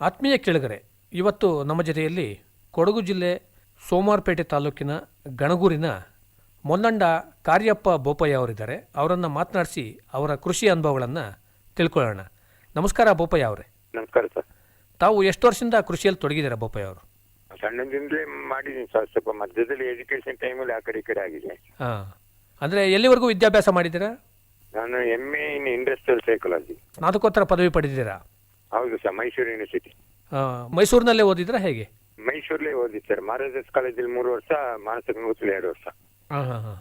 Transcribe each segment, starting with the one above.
ಆತ್ಮೀಯ ಕೇಳಿದರೆ ಇವತ್ತು ನಮ್ಮ ಜೊತೆಯಲ್ಲಿ ಕೊಡಗು ಜಿಲ್ಲೆ ಸೋಮವಾರಪೇಟೆ ತಾಲೂಕಿನ ಗಣಗೂರಿನ ಮೊನ್ನಂಡ ಕಾರ್ಯಪ್ಪ ಬೋಪಯ್ಯ ಅವರಿದ್ದಾರೆ. ಅವರನ್ನು ಮಾತನಾಡಿಸಿ ಅವರ ಕೃಷಿ ಅನುಭವಗಳನ್ನು ತಿಳ್ಕೊಳ್ಳೋಣ. ನಮಸ್ಕಾರ ಬೋಪಯ್ಯ ಅವರೇ. ನಮಸ್ಕಾರ ಸರ್. ತಾವು ಎಷ್ಟು ವರ್ಷದಿಂದ ಕೃಷಿಯಲ್ಲಿ ತೊಡಗಿದ್ದೀರಾ ಬೋಪಯ್ಯ ಅವರು? ಸಣ್ಣದಿಂದಲೇ ಮಾಡಿದ್ದೀನಿ ಸರ್. ಸ್ವಲ್ಪ ಮಧ್ಯದಲ್ಲಿ ಎಜುಕೇಶನ್ ಟೈಮಲ್ಲಿ ಆ ಕಡೆ ಈ ಕಡೆ ಆಗಿದೆ. ಹಾಂ. ಅಂದರೆ ಎಲ್ಲಿವರೆಗೂ ವಿದ್ಯಾಭ್ಯಾಸ ಮಾಡಿದ್ದೀರಾ? ನಾನು M A in industrial psychology ಸ್ನಾತಕೋತ್ತರ ಪದವಿ ಪಡೆದಿದ್ದೀರಾ? ಹೌದು ಸರ್ ಮೈಸೂರು ಯೂನಿವರ್ಸಿಟಿ ಮೈಸೂರಿನಲ್ಲೇ ಓದಿದ್ರಾ ಹೇಗೆ? ಮೈಸೂರಲ್ಲೇ ಓದಿದ್ದು ಸರ್ ಮಹಾರಾಜಸ್ ಕಾಲೇಜಲ್ಲಿ ಮೂರು ವರ್ಷ ಮಾನಸ ಗಂಗೋತ್ರಿ ಎರಡು ವರ್ಷ. ಹಾಂ ಹಾಂ ಹಾಂ.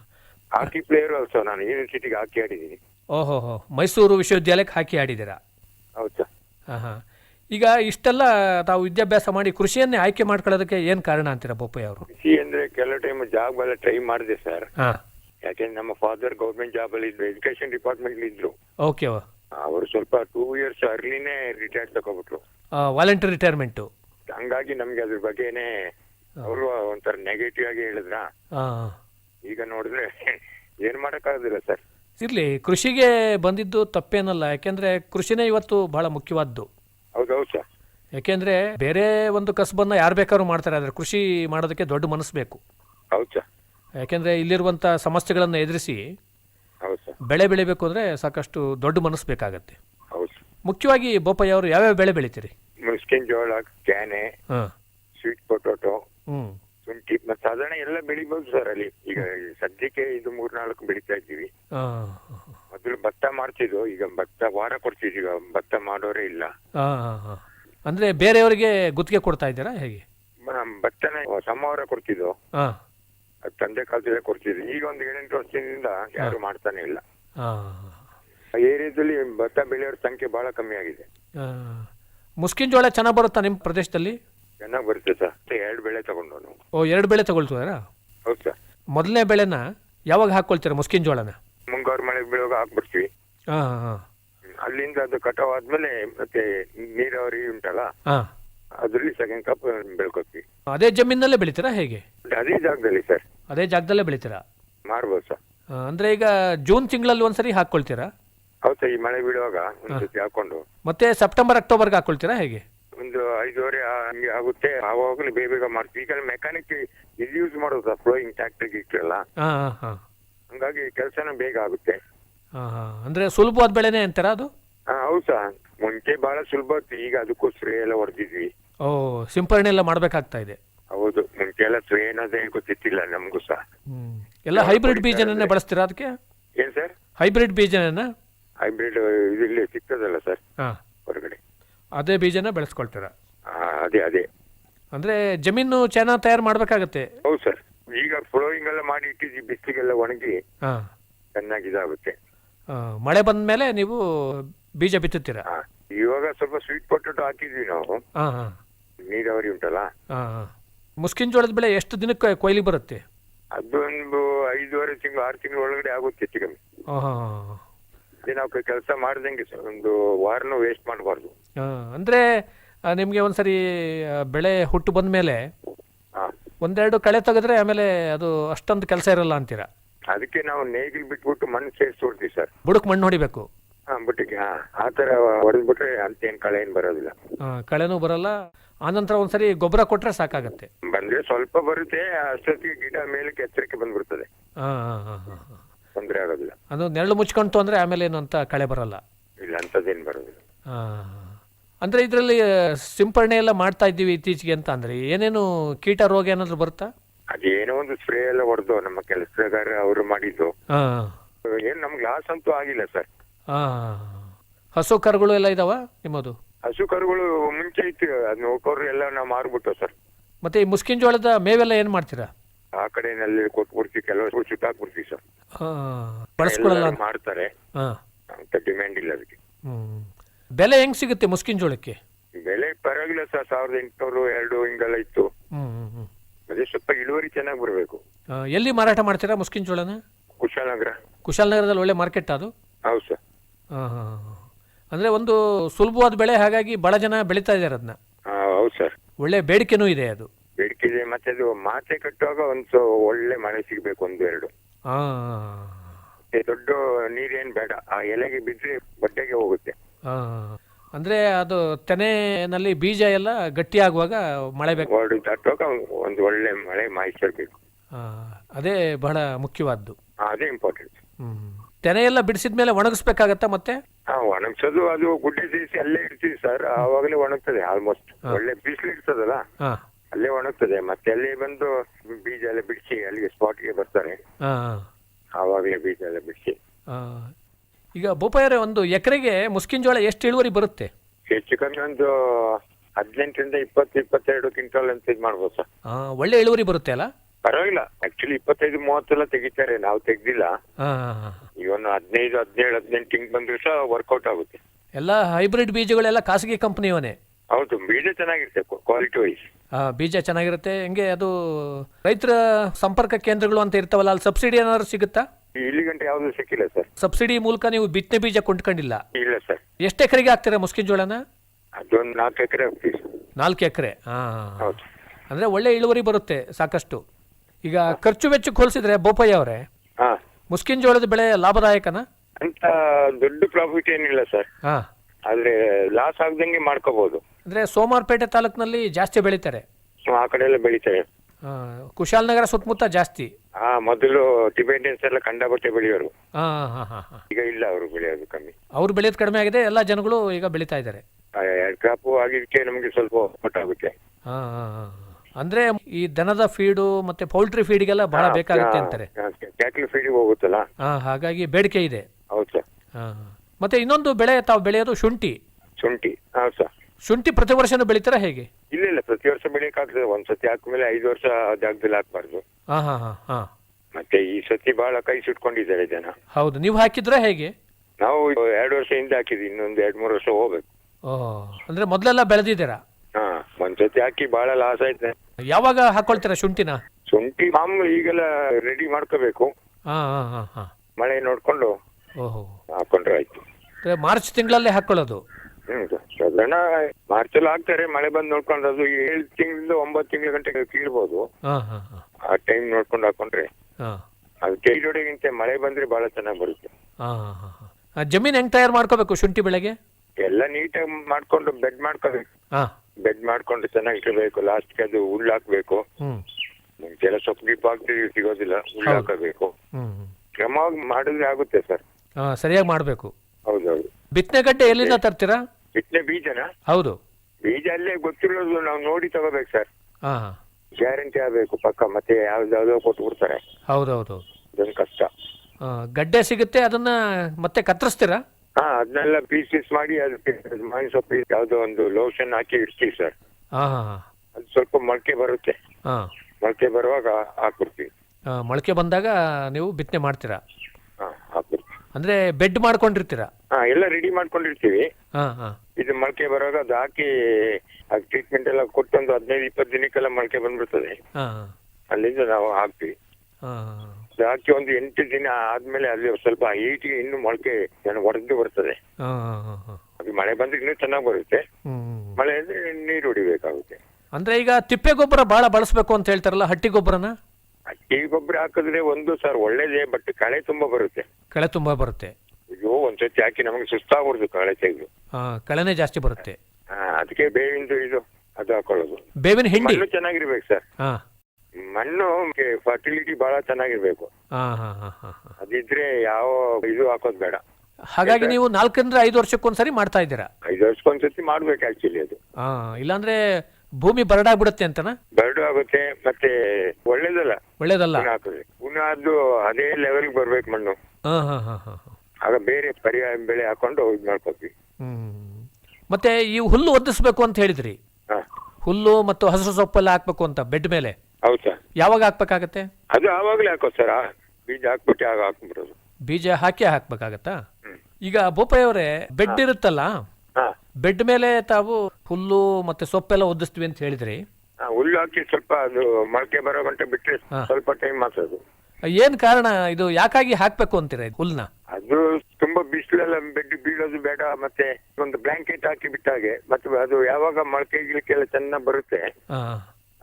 ಹಾಕಿ ಪ್ಲೇಯರ್ ಆಲ್ಸೋ ನಾನು ಯೂನಿವರ್ಸಿಟಿಗೆ ಹಾಕಿ ಆಡಿದ್ದೀನಿ. ಓಹೋ ಹೋ ಮೈಸೂರು ವಿಶ್ವವಿದ್ಯಾಲಯಕ್ಕೆ ಹಾಕಿ ಆಡಿದ್ದೀರಾ? ಹೌದು ಸರ್. ಹಾಂ ಹಾಂ. ಈಗ ಇಷ್ಟೆಲ್ಲ ತಾವು ವಿದ್ಯಾಭ್ಯಾಸ ಮಾಡಿ ಕೃಷಿಯನ್ನೇ ಆಯ್ಕೆ ಮಾಡ್ಕೊಳ್ಳೋದಕ್ಕೆ ಏನು ಕಾರಣ ಅಂತೀರಾ ಬೊಪ್ಪಯ್ಯ ಅವರು? ಕೃಷಿ ಅಂದ್ರೆ ಕೆಲವು ಟೈಮ್ ಜಾಬ್ ಎಲ್ಲ ಟ್ರೈ ಮಾಡಿದೆ ಸರ್. ಹಾಂ. ಯಾಕೆಂದ್ರೆ ನಮ್ಮ ಫಾದರ್ ಗೌರ್ಮೆಂಟ್ ಜಾಬ್ ಅಲ್ಲಿ ಇದ್ರು ಎಜುಕೇಶನ್ ಡಿಪಾರ್ಟ್ಮೆಂಟ್ ಇದ್ರು. ಓಕೆ ಅವರು ಸ್ವಲ್ಪ ಟೂ ಇಯರ್ಸ್ ಅರ್ಲಿನೇ ರಿಟೈರ್ ತಗೋಬಿಟ್ರು ವಾಲಂಟಿಯರ್ ರಿಟೈರ್ಮೆಂಟ್ ಹಂಗಾಗಿ ನಮ್ಗೆ ಅದ್ರ ಬಗ್ಗೆನೆ ಅವರು ಒಂಥರ ನೆಗೆಟಿವ್ ಆಗಿ ಹೇಳಿದ್ರ? ಈಗ ನೋಡಿದ್ರೆ ಏನ್ ಮಾಡಕ್ಕಾಗೋದಿಲ್ಲ ಸರ್. ಇರ್ಲಿ ಕೃಷಿಗೆ ಬಂದಿದ್ದು ತಪ್ಪೇನಲ್ಲ ಯಾಕೆಂದ್ರೆ ಕೃಷಿನೇ ಇವತ್ತು ಬಹಳ ಮುಖ್ಯವಾದ್ದು. ಹೌದೌದು ಸರ್. ಯಾಕೆಂದ್ರೆ ಬೇರೆ ಒಂದು ಕಸಬನ್ನ ಯಾರು ಬೇಕಾದ್ರೂ ಮಾಡ್ತಾರೆ ಆದ್ರೆ ಕೃಷಿ ಮಾಡೋದಕ್ಕೆ ದೊಡ್ಡ ಮನಸ್ಸು ಬೇಕು. ಹೌದು ಸರ್. ಇಲ್ಲಿರುವಂತ ಸಮಸ್ಯೆಗಳನ್ನು ಎದುರಿಸಿ ಹೌದು ಸರ್. ಬೆಳೆ ಬೆಳಿಬೇಕು ಅಂದ್ರೆ ಸಾಕಷ್ಟು ದೊಡ್ಡ ಮನಸ್ಸು ಬೇಕಾಗತ್ತೆ. ಹೌದು ಸರ್. ಮುಖ್ಯವಾಗಿ ಬೋಪಯ್ಯ ಅವರು ಯಾವ್ಯಾವ ಬೆಳೆ ಬೆಳಿತೀರಿ? ಮುಸ್ಕಿನ್ ಜೋಳ ಕ್ಯಾನೆ ಹಾಂ. ಸ್ವೀಟ್ ಪೊಟೊಟೊ ಹ್ಞೂ ಶುಂಠಿ ಮತ್ತೆ ಸಾಧಾರಣ ಎಲ್ಲ ಬೆಳಿಬಹುದು ಸರ್ ಅಲ್ಲಿ. ಈಗ ಸದ್ಯಕ್ಕೆ ಇದು ಮೂರ್ನಾಲ್ಕು ಬೆಳಿತಾ ಇದ್ದೀವಿ. ಹಾಂ. ಮೊದಲು ಭತ್ತ ಮಾಡ್ತಿದ್ವು ಈಗ ಭತ್ತ ವಾರ ಕೊಡ್ತಿದ್ವಿ ಈಗ ಭತ್ತ ಮಾಡೋರೇ ಇಲ್ಲ. ಹಾಂ ಹಾಂ ಅಂದರೆ ಬೇರೆಯವರಿಗೆ ಗುತ್ತಿಗೆ ಕೊಡ್ತಾ ಇದ್ದೀರಾ ಹೇಗೆ? ಮ- ಭತ್ತನ ಸಮವಾರ ಕೊಡ್ತಿದ್ವು ಹಾಂ. ತಂದೆ ಕಾಲದಲ್ಲೇ ಕೊಡ್ತಿದ್ರು. ಈಗ ಒಂದು ಏಳೆಂಟು ವರ್ಷದಿಂದ ಯಾರು ಮಾಡ್ತಾನೆ ಇಲ್ಲ. ಏರಿಯಾದಲ್ಲಿ ಭತ್ತ ಬೆಳೆಯೋರ ಸಂಖ್ಯೆ ಬಹಳ ಕಮ್ಮಿ ಆಗಿದೆ. ಮುಸ್ಕಿನ್ ಜೋಳ ಚೆನ್ನಾಗಿ ಬರುತ್ತಾ ನಿಮ್ಮ ಪ್ರದೇಶದಲ್ಲಿ? ಚೆನ್ನಾಗಿ ಬರುತ್ತೆ ಸರ್. ಎರಡು ಬೆಳೆ ತಗೊಂಡು ನಾವು ಓ ಎರಡು ಬೆಳೆ ತಗೊಳ್ತೀರಾ ಹೌದು ಸರ್. ಮೊದಲನೇ ಬೆಳೆನ ಯಾವಾಗ ಹಾಕೊಳ್ತೀರಾ ಮುಸ್ಕಿನ್ ಜೋಳನ? ಮುಂಗಾರು ಮಳೆ ಬೀಳುವಾಗ ಹಾಕ್ಬಿಡ್ತೀವಿ. ಹಾಂ ಹಾಂ ಅಲ್ಲಿಂದ ಅದು ಕಟಾವ್ ಆದ್ಮೇಲೆ ಮತ್ತೆ ನೀರಾವರಿ ಉಂಟಲ್ಲ? ಅದ್ರಲ್ಲಿ ಸೆಕೆಂಡ್ ಕಪ್ ಬೆಳ್ಕೊತೀವಿ ಅದೇ ಜಮೀನಲ್ಲೇ ಬೆಳಿತೀರಾ ಹೇಗೆ? ಅದೇ ಜಾಗದಲ್ಲಿ ಸರ್ ಅದೇ ಜಾಗದಲ್ಲೇ ಬೆಳಿತೀರಾ? ಮಾಡ್ಬೋದು ಸರ್ ಆ, ಅಂದ್ರೆ ಈಗ ಜೂನ್ ತಿಂಗಳಲ್ಲಿ ಒಂದ್ಸರಿ ಹಾಕ್ಕೊಳ್ತೀರಾ? ಹೌದು ಸರ್ ಈ ಮಳೆ ಬೀಳುವಾಗ ಒಂದು ಸತಿ ಹಾಕೊಂಡು ಮತ್ತೆ ಸೆಪ್ಟೆಂಬರ್ ಅಕ್ಟೋಬರ್ಗೆ ಹಾಕೊಳ್ತೀರಾ ಹೇಗೆ? ಒಂದು ಐದುವರೆ ಆ- ಹಂಗೆ ಆಗುತ್ತೆ. ಆವಾಗಲೂ ಬೇಗ ಬೇಗ ಮಾಡ್ತೀವಿ. ಈಗ ಮೆಕ್ಯಾನಿಕ್ ಇಲ್ಲಿ ಯೂಸ್ ಮಾಡೋದು ಸರ್ ಫ್ಲೋಯಿಂಗ್ ಟ್ಯಾಕ್ಟರ್ ಇಟ್ಟಿರಲ್ಲ ಹಾಂ ಹಾ ಹಾ. ಹಂಗಾಗಿ ಕೆಲಸನೂ ಬೇಗ ಆಗುತ್ತೆ. ಹಾ ಹಾ. ಅಂದ್ರೆ ಸುಲಭವಾದ ಬೆಳೆನೇ ಅಂತೀರಾ ಅದು? ಹೌದು? ಸರ್ ಮುಂಚೆ ಬಹಳ ಸುಲಭ ಇತ್ತು ಈಗ ಅದಕ್ಕೂ ಸ್ಪ್ರೇ ಎಲ್ಲ ಹೊಡೆದಿದ್ವಿ. ಓ ಸಿಂಪರಣೆ ಎಲ್ಲ ಮಾಡಬೇಕಾಗ್ತಾ ಇದೆ. ಹೌದು ಮುಂಚೆ ಎಲ್ಲ ಸ್ಪ್ರೇ ಅನ್ನೋದೇ ಗೊತ್ತಿತ್ತಿಲ್ಲ ನಮಗೂ ಸಹ. ಹ್ಮ್. ಎಲ್ಲ ಹೈಬ್ರಿಡ್ ಬೀಜನನ್ನೇ ಬಳಸ್ತೀರಾ ಅದಕ್ಕೆ? ಏನ್ ಸರ್? ಹೈಬ್ರಿಡ್ ಬೀಜನ ಹೈಬ್ರಿಡ್ ಇಲ್ಲಿ ಸಿಗ್ತದಲ್ಲ ಸರ್ ಹಾ. ಹೊರಗಡೆ. ಅದೇ ಬೀಜನ ಬೆಳೆಸ್ಕೊಳ್ತೀರಾ? ಆ, ಅದೇ ಅದೇ. ಅಂದ್ರೆ ಜಮೀನು ಚೆನ್ನಾಗಿ ತಯಾರು ಮಾಡ್ಬೇಕಾಗತ್ತೆ? ಹೌದು ಸರ್. ಈಗ ಫ್ಲೋಯಿಂಗ್ ಎಲ್ಲ ಮಾಡಿ ಇಟ್ಟಿದ್ವಿ ಬಿಸಿಲಿಗೆಲ್ಲ ಒಣಗಿ ಹಾಂ. ಚೆನ್ನಾಗಿ ಇದಾಗುತ್ತೆ ಮಳೆ ಬಂದ ಮೇಲೆ ನೀವು ಬೀಜ ಬಿತ್ತುತ್ತೀರಾ? ಹಾ ಇವಾಗ ಸ್ವಲ್ಪ ಸ್ವೀಟ್ ಪೊಟೊಟೊ ಹಾಕಿದ್ವಿ ನಾವು. ಹಾಂ ಹಾಂ. ನೀರಾವರಿ ಉಂಟಲ್ಲ? ಹಾಂ ಹಾಂ. ಮುಸ್ಕಿನ ಜೋಳದ ಬೆಳೆ ಎಷ್ಟು ದಿನಕ್ಕೆ ಕೊಯ್ಲಿ ಬರುತ್ತೆ? ಅದೊಂದು ಐದೂವರೆ ತಿಂಗಳು ಆರು ತಿಂಗಳ ಒಳಗಡೆ ಆಗುತ್ತೆ ಹೆಚ್ಚು ಕಮ್ಮಿ. ಹಾಂ ಹಾಂ ಅದೇ ನಾವು ಕೆಲಸ ಮಾಡ್ದಂಗೆ ಸರ್ ಒಂದು ವಾರನೂ ವೇಸ್ಟ್ ಮಾಡಬಾರ್ದು. ಅಂದ್ರೆ ನಿಮಗೆ ಒಂದ್ಸರಿ ಆ, ಬೆಳೆ ಹುಟ್ಟು ಬಂದ ಮೇಲೆ ಹಾ. ಒಂದೆರಡು ಕಳೆ ತೆಗೆದ್ರೆ ಆಮೇಲೆ ಅದು ಅಷ್ಟೊಂದು ಕೆಲಸ ಇರಲ್ಲ ಅಂತೀರಾ? ಅದಕ್ಕೆ ನಾವು ನೇಗಿಲ್ ಬಿಟ್ಬಿಟ್ಟು ಮಣ್ಣು ಸೇರಿಸಿ ಹೊಡ್ತೀವಿ ಸರ್. ಬುಡಕ್ಕೆ ಮಣ್ಣು ಹೊಡಿಬೇಕು. ಹಾ ಬುಟ್ಟಿಗೆ ಹಾ. ಆ ತರ ಹೊಡೆದ್ಬಿಟ್ರೆ ಅಂತೇನ್ ಕಳೆ ಏನ್ ಬರೋದಿಲ್ಲ. ಆ, ಕಳೆನೂ ಬರಲ್ಲ. ಆನಂತರ ಒಂದ್ಸರಿ ಗೊಬ್ಬರ ಕೊಟ್ರೆ ಸಾಕಾಗತ್ತೆ. ಬಂದ್ರೆ ಸ್ವಲ್ಪ ಬರುತ್ತೆ ಅಷ್ಟೊತ್ತಿಗೆ ಗಿಡ ಮೇಲಕ್ಕೆ ಎಚ್ಚರಿಕೆ ಬಂದ್ಬಿಡ್ತದೆ. ಹಾ ಹಾಂ ಹಾಂ ಹಾಂ ಹಾಂ. ತೊಂದರೆ ಆಗೋದಿಲ್ಲ. ಅದು ನೆರಳು ಮುಚ್ಕೊಂತು ಅಂದ್ರೆ ಆಮೇಲೆ ಏನು ಅಂತ ಕಳೆ ಬರಲ್ಲ. ಇಲ್ಲ ಅಂತದೇನ್ ಬರೋದಿಲ್ಲ. ಅಂದ್ರೆ ಇದ್ರಲ್ಲಿ ಸಿಂಪರಣೆ ಎಲ್ಲ ಮಾಡ್ತಾ ಇದ್ದೀವಿ ಇತ್ತೀಚೆಗೆ ಅಂತ ಅಂದ್ರೆ ಏನೇನು ಕೀಟ ರೋಗ ಏನಾದ್ರು ಬರುತ್ತಾ? ಅದೇನೋ ಒಂದು ಸ್ಪ್ರೇ ಎಲ್ಲ ಹೊಡೆದು ನಮ್ಮ ಕೆಲಸಗಾರ ಅವರು ಮಾಡಿದ್ದು. ಏನ್ ಏನು ನಮ್ಗೆ ಲಾಸ್ ಅಂತೂ ಆಗಿಲ್ಲ ಸರ್. ಹಸು ಕರುಗಳು ಎಲ್ಲ ಇದಾವ ನಿಮ್ಮದು? ಹಸು ಕರುಗಳು ಮುಂಚೆ ಇತ್ತು ಅದು ನೋಡ್ಕೊಂಡ್ರೆ ಎಲ್ಲ ನಾವು ಮಾರ್ಬಿಟ್ಟು ಸರ್. ಮತ್ತೆ ಈ ಮುಸ್ಕಿನ ಜೋಳದ ಮೇವೆಲ್ಲ ಏನ್ ಮಾಡ್ತೀರಾ? ಆ ಕಡೆನಲ್ಲಿ ಕೊಟ್ಬಿಡ್ತೀವಿ ಕೆಲವರು ಸುತ್ತಾಕ್ಬಿಡ್ತೀವಿ ಸರ್. ಬಳಸ್ಕೊಳ್ಳಲ್ಲ ಎಲ್ಲರೂ ಮಾಡ್ತಾರೆ ಹಾಂ ಅಂತ ಡಿಮ್ಯಾಂಡ್ ಇಲ್ಲ ಅದಕ್ಕೆ. ಬೆಲೆ ಹೆಂಗ್ ಸಿಗುತ್ತೆ ಮುಸ್ಕಿನ ಜೋಳಕ್ಕೆ? ಬೆಲೆ ಪರವಾಗಿಲ್ಲ ಸರ್ ಸಾವಿರದ ಎಂಟುನೂರು ಎರಡು ಹಿಂಗೆಲ್ಲ ಇತ್ತು. ಅದೇ ಸ್ವಲ್ಪ ಇಳುವರಿ ಚೆನ್ನಾಗಿ ಬರಬೇಕು. ಆ, ಎಲ್ಲಿ ಮಾರಾಟ ಮಾಡ್ತೀರಾ ಮುಸ್ಕಿನ ಜೋಳನ? ಕುಶಾಲನಗರ ಕುಶಾಲನಗರದಲ್ಲಿ ಒಳ್ಳೆ ಮಾರ್ಕೆಟ್ ಅದು? ಹೌದು ಸರ್. ಹಾಂ ಹಾಂ ಅಂದರೆ ಒಂದು ಸುಲಭವಾದ ಬೆಳೆ ಹಾಗಾಗಿ ಬಹಳ ಜನ ಬೆಳೀತಾ ಇದ್ದಾರೆ ಅದನ್ನ. ಹೌದು ಸರ್. ಒಳ್ಳೆ ಬೇಡಿಕೆನೂ ಇದೆ ಅದು. ಬೇಡಿಕೆ ಇದೆ ಮತ್ತೆ ಅದು ಮಾತೆ ಕಟ್ಟುವಾಗ ಒಂದು ಒಳ್ಳೆ ಮಳೆ ಸಿಗ್ಬೇಕು ಒಂದು ಎರಡು. ಹಾಂ ಮತ್ತೆ ದೊಡ್ಡ ನೀರೇನ್ ಬೇಡ ಆ ಎಲೆಗೆ ಬಿದ್ರೆ ಬಟ್ಟೆಗೆ ಹೋಗುತ್ತೆ. ಅಂದ್ರೆ ಅಂದರೆ ಅದು ತೆನೆನಲ್ಲಿ ಬೀಜ ಎಲ್ಲ ಗಟ್ಟಿ ಆಗುವಾಗ ಮಳೆ ಬೇಕು. ಒಂದು ಒಳ್ಳೆ ಮಳೆ ಮಾಹಿತಿ ಅದೇ ಬಹಳ ಮುಖ್ಯವಾದ್ದು. ಅದೇ ಇಂಪಾರ್ಟೆಂಟ್ ಹ್ಞೂ ತೆನೆ ಎಲ್ಲ ಬಿಡಿಸಿದ ಮೇಲೆ ಒಣಗಿಸ್ಬೇಕಾಗತ್ತಾ ಮತ್ತೆ? ಒಣಗಿಸೋದು ಒಣಗ್ಸೋದು ಅದು ಗುಡ್ಡೆ ಸೇರಿಸಿ ಅಲ್ಲೇ ಇಡ್ತೀವಿ ಸರ್. ಆವಾಗಲೇ ಒಣಗ್ತದೆ ಆಲ್ಮೋಸ್ಟ್ ಒಳ್ಳೆ ಬಿಸಿಲು ಇರ್ತದಲ್ಲ? ಹಾಂ. ಅಲ್ಲೇ ಒಣಗ್ತದೆ. ಮತ್ತೆ ಅಲ್ಲಿ ಬಂದು ಬೀಜ ಎಲ್ಲ ಬಿಡಿಸಿ ಅಲ್ಲಿಗೆ ಸ್ಪಾಟ್ಗೆ ಬರ್ತಾರೆ. ಹಾಂ ಆವಾಗಲೇ ಬೀಜ ಎಲ್ಲ ಬಿಡಿಸಿ. ಹಾಂ. ಈಗ ಬೋಪಾಯರೇ ಒಂದು ಎಕರೆಗೆ ಮುಸ್ಕಿನ ಜೋಳ ಎಷ್ಟು ಇಳುವರಿ ಬರುತ್ತೆ? ಹೆಚ್ಚು ಕಮ್ಮಿ ಒಂದು ಹದಿನೆಂಟರಿಂದ ಇಪ್ಪತ್ತು ಇಪ್ಪತ್ತೆರಡು ಕ್ವಿಂಟಲ್ ಅಂತ ಇದು ಮಾಡ್ಬೋದು ಸರ್. ಆ, ಒಳ್ಳೆ ಇಳುವರಿ ಬರುತ್ತೆ ಅಲ್ಲ? ಪರವಾಗಿಲ್ಲ. ಆಕ್ಚುಲಿ ಇಪ್ಪತ್ತೈದು ಮೂವತ್ತೆಲ್ಲ ತೆಗಿತಾರೆ. ನಾವು ತೆಗ್ದಿಲ್ಲ. ಇವನು ಹಾಂ ಹಾಂ. ಈಗ ಒಂದು ಹದಿನೈದು ಹದಿನೇಳು ಹದಿನೆಂಟು ಹಿಂಗ್ ಬಂದ್ರು ಸಹ ವರ್ಕೌಟ್ ಆಗುತ್ತೆ. ಎಲ್ಲ ಹೈಬ್ರಿಡ್ ಬೀಜಗಳೆಲ್ಲ ಖಾಸಗಿ ಕಂಪ್ನಿಯವನೇ ಹೌದು ಬೀಜ ಚೆನ್ನಾಗಿರುತ್ತೆ ಕ್ವಾಲಿಟಿ ವೈಸ್ ಬೀಜ ಚೆನ್ನಾಗಿರುತ್ತೆ. ಹೆಂಗೆ ಅದು ರೈತರ ಸಂಪರ್ಕ ಕೇಂದ್ರಗಳು ಅಂತ ಇರ್ತಾವಲ್ಲ ಅಲ್ಲಿ ಸಬ್ಸಿಡಿ ಏನಾದ್ರು ಸಿಗುತ್ತಾ? ಇಲ್ಲಿ ಗಂಟೆ ಯಾವ್ದು ಸಿಕ್ಕಿಲ್ಲ ಸರ್. ಸಬ್ಸಿಡಿ ಮೂಲಕ ನೀವು ಬಿತ್ತನೆ ಬೀಜ ಕೊಂಡ್ಕೊಂಡಿಲ್ಲ? ಇಲ್ಲ ಸರ್. ಎಷ್ಟು ಎಕರೆಗೆ ಹಾಕ್ತೀರಾ ಮುಸ್ಕಿನ ಜೋಳನ? ಅದೊಂದು ನಾಲ್ಕು ಎಕರೆ ಅಂದ್ರೆ ನಾಲ್ಕು ಎಕರೆ? ಹಾಂ. ಹೌದು. ಅಂದರೆ ಒಳ್ಳೆ ಇಳುವರಿ ಬರುತ್ತೆ ಸಾಕಷ್ಟು. ಈಗ ಖರ್ಚು ವೆಚ್ಚ ಹೋಲಿಸಿದ್ರೆ ಬೋಪಯ್ಯ ಅವರೇ ಹಾ. ಮುಸ್ಕಿನ ಜೋಳದ ಬೆಳೆ ಲಾಭದಾಯಕನಾ? ಅಂತ ದೊಡ್ಡ ಪ್ರಾಫಿಟ್ ಏನಿಲ್ಲ ಸರ್. ಹಾಂ. ಆದ್ರೆ ಲಾಸ್ ಆಗ್ದಂಗೆ ಮಾಡ್ಕೋಬಹುದು ಅಂದ್ರೆ ಸೋಮವಾರಪೇಟೆ ತಾಲೂಕಿನಲ್ಲಿ ಜಾಸ್ತಿ ಬೆಳೀತಾರೆ? ಆ ಕಡೆ ಎಲ್ಲ ಬೆಳಿತಾರೆ ಕುಶಾಲ್ ಕುಶಾಲನಗರ ಸುತ್ತಮುತ್ತ ಜಾಸ್ತಿ? ಹಾ ಮೊದಲು ಡಿಪೆಂಡೆನ್ಸ್ ಎಲ್ಲ ಕಂಡಬಟ್ಟೆ ಬೆಳೆಯೋರು. ಹಾ ಹಾಂ ಹಾಂ ಹಾಂ. ಈಗ ಇಲ್ಲ ಅವರು ಬೆಳೆಯೋದು ಕಮ್ಮಿ. ಅವ್ರು ಬೆಳೆಯೋದು ಕಡಿಮೆ ಆಗಿದೆ ಎಲ್ಲ ಜನಗಳು ಈಗ ಬೆಳೀತಾ ಇದ್ದಾರೆ. ಎರಡು ಕ್ರಾಪು ಆಗಿದ್ದಕ್ಕೆ ನಮಗೆ ಸ್ವಲ್ಪ ಒಟ್ಟಾಗುತ್ತೆ ಹಾಂ ಹಾಂ ಹಾಂ. ಅಂದರೆ ಈ ದನದ ಫೀಡು ಮತ್ತೆ ಪೌಲ್ಟ್ರಿ ಫೀಡ್ಗೆಲ್ಲ ಬಹಳ ಬೇಕಾಗುತ್ತೆ ಅಂತಾರೆ. ಕ್ಯಾಟ್ಲ್ ಫೀಡಿಗೆ ಹೋಗುತ್ತಲ್ಲ? ಹಾಂ ಹಾಗಾಗಿ ಬೇಡಿಕೆ ಇದೆ. ಹೌದು ಸರ್. ಹಾಂ ಮತ್ತು ಇನ್ನೊಂದು ಬೆಳೆ ತಾವು ಬೆಳೆಯೋದು ಶುಂಠಿ. ಶುಂಠಿ ಹೌದು ಸರ್. ಶುಂಠಿ ಪ್ರತಿ ವರ್ಷನೂ ಬೆಳಿತಾರ ಹೇಗೆ? ಇಲ್ಲ ಇಲ್ಲ ಪ್ರತಿ ವರ್ಷ ಬೆಳೆಯಕ್ಕಾಗ್ತದೆ ಒಂದ್ ಸತಿ ಹಾಕ್ಮೇಲೆ ಐದು ವರ್ಷ ಜಾಗದಲ್ಲಿ ಹಾಕ್ಬಾರ್ದು. ಹಾಂ ಹಾಂ ಹಾಂ ಹಾಂ. ಮತ್ತೆ ಈ ಸತಿ ಬಹಳ ಕೈ ಸುಟ್ಕೊಂಡಿದ್ದಾರೆ ಜನ. ಹೌದು ನೀವು ಹಾಕಿದ್ರ ಹೇಗೆ? ನಾವು ಎರಡು ವರ್ಷ ಹಿಂದೆ ಹಾಕಿದ್ವಿ ಇನ್ನೊಂದು ಎರಡ್ ಮೂರು ವರ್ಷ ಹೋಗ್ಬೇಕು. ಅಂದ್ರೆ ಮೊದಲೆಲ್ಲ ಬೆಳೆದಿದ್ದೀರಾ? ಹಾ ಒಂದ್ ಸತಿ ಹಾಕಿ ಬಹಳ ಲಾಸ್ ಆಯ್ತು. ಯಾವಾಗ ಹಾಕೊಳ್ತೀರಾ ಶುಂಠಿನ? ಶುಂಠಿ ಮಾಮೂಲಿ ಈಗೆಲ್ಲ ರೆಡಿ ಮಾಡ್ಕೋಬೇಕು. ಹಾಂ ಹಾಂ ಹಾಂ ಹಾಂ. ಮಳೆ ನೋಡ್ಕೊಂಡು ಓಹೋ. ಹಾಕೊಂಡ್ರೆ ಆಯ್ತು. ಅಂದರೆ ಮಾರ್ಚ್ ತಿಂಗಳಲ್ಲೇ ಹಾಕೊಳ್ಳೋದು? ಹ್ಮ್. ಸಾಧಾರಣ ಮಾರ್ಚ್ ಅಲ್ಲಿ ಹಾಕ್ತಾರೆ ಮಳೆ ಬಂದು ನೋಡ್ಕೊಂಡು ಅದು ಏಳು ತಿಂಗಳಿಂದ ಒಂಬತ್ತು ತಿಂಗಳ ಗಂಟೆ ಕೀಳ್ಬೋದು. ಹಾಂ ಹಾಂ ಹಾಂ. ಆ ಟೈಮ್ ನೋಡ್ಕೊಂಡು ಹಾಕೊಂಡ್ರೆ ಹಾಂ. ಅದು ಕೈಜೋಡೆಗಿಂತ ಮಳೆ ಬಂದ್ರೆ ಬಹಳ ಚೆನ್ನಾಗಿ ಬರುತ್ತೆ. ಹಾ ಹಾ ಆ ಜಮೀನ್ ಹೆಂಗೆ ತಯಾರು ಮಾಡ್ಕೋಬೇಕು ಶುಂಠಿ ಬೆಳೆಗೆ? ಎಲ್ಲ ನೀಟಾಗಿ ಮಾಡ್ಕೊಂಡು ಬೆಡ್ ಮಾಡ್ಕೋಬೇಕು. ಹಾಂ. ಬೆಡ್ ಮಾಡ್ಕೊಂಡು ಚೆನ್ನಾಗಿರ್ಬೇಕು ಲಾಸ್ಟ್ಗೆ ಅದು ಹುಲ್ಲು ಹಾಕ್ಬೇಕು. ಮುಂಚೆಲ್ಲ ಸೊಪ್ಪು ಗಿಪ್ಪು ಹಾಕ್ತಿವಿ ಸಿಗೋದಿಲ್ಲ ಹುಲ್ಲು. ಹಾಕಬೇಕು. ಕ್ರಮವಾಗಿ ಮಾಡಿದ್ರೆ ಆಗುತ್ತೆ ಸರ್. ಹಾಂ ಸರಿಯಾಗಿ ಮಾಡಬೇಕು. ಹೌದೌದು. ಬಿತ್ತನೆ ಗಡ್ಡೆ ಎಲ್ಲಿಂದ ತರ್ತೀರಾ? ಬಿತ್ತನೆ ಬೀಜನ? ಹೌದು. ಬೀಜ ಅಲ್ಲೇ ಗೊತ್ತಿರೋದು ನಾವು ನೋಡಿ ತಗೋಬೇಕು ಸರ್. ಹಾಂ ಗ್ಯಾರಂಟಿ ಆಗಬೇಕು ಪಕ್ಕ ಮತ್ತೆ ಯಾವ್ದಾವ್ದೋ ಕೊಟ್ಟು ಬಿಡ್ತಾರೆ. ಹೌದೌದು. ಇದೊಂದು ಕಷ್ಟ. ಆ, ಗಡ್ಡೆ ಸಿಗುತ್ತೆ ಅದನ್ನ ಮತ್ತೆ ಕತ್ತರಿಸ್ತೀರಾ? ಹಾ ಅದನ್ನೆಲ್ಲ ಪೀಸಸ್ ಮಾಡಿ ಅದಕ್ಕೆ ಮಾವಿನ ಸೊಪ್ಪು ಯಾವ್ದೋ ಒಂದು ಲೋಷನ್ ಹಾಕಿ ಇಡ್ತೀವಿ ಸರ್ ಹಾಂ ಹಾಂ ಅದು ಸ್ವಲ್ಪ ಮೊಳಕೆ ಬರುತ್ತೆ. ಹಾಂ. ಮೊಳಕೆ ಬರುವಾಗ ಹಾಕ್ಬಿಡ್ತೀವಿ. ಮೊಳಕೆ ಬಂದಾಗ ನೀವು ಬಿತ್ತನೆ ಮಾಡ್ತೀರಾ? ಹಾ ಹಾಕ್ಬಿಡ್ತೀವಿ. ಅಂದರೆ ಬೆಡ್ ಮಾಡ್ಕೊಂಡಿರ್ತೀರಾ? ಹಾ ಎಲ್ಲ ರೆಡಿ ಮಾಡ್ಕೊಂಡಿರ್ತೀವಿ. ಹಾಂ ಹಾಂ. ಇದು ಮೊಳಕೆ ಬರುವಾಗ ಅದು ಹಾಕಿ ಟ್ರೀಟ್ಮೆಂಟ್ ಎಲ್ಲ ಕೊಟ್ಟು ಒಂದು ಹದಿನೈದು ಇಪ್ಪತ್ತು ದಿನಕ್ಕೆಲ್ಲ ಮೊಳಕೆ ಬಂದ್ಬಿಡ್ತದೆ. ಹಾಂ ಹಾಂ. ಅಲ್ಲಿಂದ ನಾವು ಹಾಕ್ತೀವಿ. ಹಾಂ. ಹಾಕಿ ಒಂದು ಎಂಟು ದಿನ ಆದ್ಮೇಲೆ ಅಲ್ಲಿ ಸ್ವಲ್ಪ ಹೀಟ್ ಇನ್ನು ಮೊಳಕೆ ಒಡೆದು ಬರ್ತದೆ. ಹಾಂ ಹಾಂ ಹಾಂ ಅದು ಮಳೆ ಬಂದ್ರೆ ಇನ್ನೂ ಚೆನ್ನಾಗಿ ಬರುತ್ತೆ. ಮಳೆ ಅಂದ್ರೆ ನೀರು ಹೊಡಿಬೇಕಾಗುತ್ತೆ. ಅಂದ್ರೆ ಈಗ ತಿಪ್ಪೆ ಗೊಬ್ಬರ ಬಹಳ ಬಳಸಬೇಕು ಅಂತ ಹೇಳ್ತಾರಲ್ಲ ಹಟ್ಟಿ ಗೊಬ್ಬರನ? ಹಟ್ಟಿ ಗೊಬ್ಬರ ಹಾಕಿದ್ರೆ ಒಂದು ಸರ್ ಒಳ್ಳೇದೇ ಬಟ್ ಕಳೆ ತುಂಬಾ ಬರುತ್ತೆ. ಕಳೆ ತುಂಬಾ ಬರುತ್ತೆ. ಅಯ್ಯೋ ಒಂದ್ಸತಿ ಹಾಕಿ ನಮಗೆ ಸುಸ್ತಾಗ್ಬಿಡ್ದು ಕಳೆ ತೆಗೆದು. ಹಾ ಕಳೆನೇ ಜಾಸ್ತಿ ಬರುತ್ತೆ. ಅದಕ್ಕೆ ಬೇವಿಂದು ಇದು ಅದು ಹಾಕೊಳ್ಳೋದು. ಬೇವಿನ ಹಿಂಡಿ? ಮಣ್ಣು ಚೆನ್ನಾಗಿರ್ಬೇಕು ಸರ್. ಹಾಂ. ಮಣ್ಣು ಫರ್ಟಿಲಿಟಿ ಬಹಳ ಚೆನ್ನಾಗಿರ್ಬೇಕು. ಹಾಂ ಹಾಂ ಹಾಂ ಹಾಂ ಹಾಂ. ಅದಿದ್ರೆ ಯಾವ ಇದು ಹಾಕೋದ್ ಬೇಡ. ಹಾಗಾಗಿ ನೀವು ನಾಲ್ಕರಿಂದ ಐದು ವರ್ಷಕ್ಕೊಂದ್ಸರಿ ಮಾಡ್ತಾ ಇದ್ದೀರಾ? ಐದು ವರ್ಷಕ್ಕೊಂದ್ಸತಿ ಮಾಡ್ಬೇಕು ಆಕ್ಚುಲಿ ಅದು. ಹಾ ಇಲ್ಲಾಂದ್ರೆ ಭೂಮಿ ಬರಡಾಗ್ಬಿಡುತ್ತೆ ಅಂತನಾ? ಬರಡು ಆಗುತ್ತೆ ಮತ್ತೆ ಒಳ್ಳೇದಲ್ಲ. ಒಳ್ಳೇದಲ್ಲ? ಪುನಃ ಹಾಕಿದ್ರೆ ಪುನಃ ಅದು ಅದೇ ಲೆವೆಲ್ ಬರ್ಬೇಕು ಮಣ್ಣು. ಹಾಂ ಹಾಂ ಹಾಂ ಹಾಂ ಹಾಂ. ಆಗ ಬೇರೆ ಪರ್ಯಾಯ ಬೆಳೆ ಹಾಕೊಂಡು ಇದು ಮಾಡ್ಕೊತೀವಿ. ಹ್ಮ್. ಮತ್ತೆ ಈ ಹುಲ್ಲು ಒದಿಸ್ಬೇಕು ಅಂತ ಹೇಳಿದ್ರಿ. ಹಾ. ಹುಲ್ಲು ಮತ್ತು ಹಸಿರು ಸೊಪ್ಪೆಲ್ಲ ಹಾಕ್ಬೇಕು ಅಂತ ಬೆಡ್ ಮೇಲೆ. ಹೌದು? ಸರ್ ಯಾವಾಗ ಹಾಕ್ಬೇಕಾಗತ್ತೆ? ಅದು ಆವಾಗಲೇ ಹಾಕೋ ಸರ್. ಬೀಜ ಹಾಕ್ಬಿಟ್ಟು ಆಗ ಹಾಕ್ಬಿಡೋದು. ಬೀಜ ಹಾಕಿ ಹಾಕ್ಬೇಕಾಗತ್ತಾ? ಈಗ ಬೋಪಯ್ಯವರೇ ಬೆಡ್ ಇರುತ್ತಲ್ಲ? ಹಾ. ಬೆಡ್ ಮೇಲೆ ತಾವು ಹುಲ್ಲು ಮತ್ತೆ ಸೊಪ್ಪೆಲ್ಲ ಒದ್ದಿಸ್ತೀವಿ ಅಂತ ಹೇಳಿದ್ರಿ. ಹುಲ್ಲು ಹಾಕಿ ಸ್ವಲ್ಪ ಅದು ಮೊಳಕೆ ಬರೋ ಗಂಟೆ ಬಿಟ್ರೆ ಹಾ. ಸ್ವಲ್ಪ ಟೈಮ್ ಮಾತದು ಏನ್ ಕಾರಣ? ಇದು ಯಾಕಾಗಿ ಹಾಕ್ಬೇಕು ಅಂತೀರ ಹುಲ್ನ? ಅದು ತುಂಬಾ ಬಿಸಿಲೆಲ್ಲ ಬೆಡ್ ಬೀಳೋದು ಬೇಡ ಮತ್ತೆ ಒಂದು ಬ್ಲಾಂಕೆಟ್ ಹಾಕಿ ಬಿಟ್ಟಾಗೆ ಮತ್ತೆ ಅದು ಯಾವಾಗ ಮೊಳಕೆ ಗಿಳಕೆಲ್ಲ ಚೆನ್ನಾಗಿ ಬರುತ್ತೆ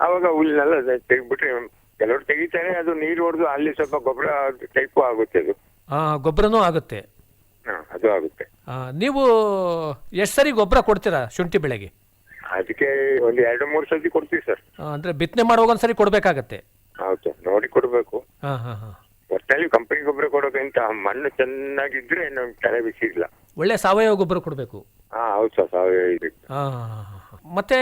ಆವಾಗ ಹುಲ್ಲಿನೆಲ್ಲ ತೆಗಿಬಿಟ್ರೆ ಕೆಲವರು ತೆಗಿತಾರೆ ಅದು ನೀರು ಹೊಡೆದು ಅಲ್ಲಿ ಸ್ವಲ್ಪ ಗೊಬ್ಬರ ಟೈಪ್ ಆಗುತ್ತೆ ಅದು. ಆ, ಗೊಬ್ಬರನೂ ಆಗುತ್ತೆ. ಹಾ, ಅದು ಆಗುತ್ತೆ. ಆ, ನೀವು ಎಷ್ಟು ಸರಿ ಗೊಬ್ಬರ ಕೊಡ್ತೀರಾ ಶುಂಠಿ ಬೆಳೆಗೆ? ಅದಕ್ಕೆ ಒಂದು ಎರಡು ಮೂರು ಸರ್ತಿ ಕೊಡ್ತೀವಿ ಸರ್. ಆ, ಅಂದ್ರೆ ಬಿತ್ತನೆ ಮಾಡುವಾಗ ಒಂದ್ಸರಿ ಕೊಡ್ಬೇಕಾಗತ್ತೆ? ಹೌದು ನೋಡಿ ಕೊಡ್ಬೇಕು. ಹಾಂ ಹಾಂ ಹಾಂ. ಕಂಪನಿ ಗೊಬ್ಬರ ಕೊಡೋಕ್ಕಿಂತ ಮಣ್ಣು ಚೆನ್ನಾಗಿದ್ರೆ ನಮ್ಗೆ ತಲೆ ಬಿಸಿ ಇಲ್ಲ ಒಳ್ಳೆ ಸಾವಯವ ಗೊಬ್ಬರ ಕೊಡಬೇಕು. ಹಾ ಹೌದು ಸರ್ ಸಾವಯವ ಇದೆ ಮತ್ತೆ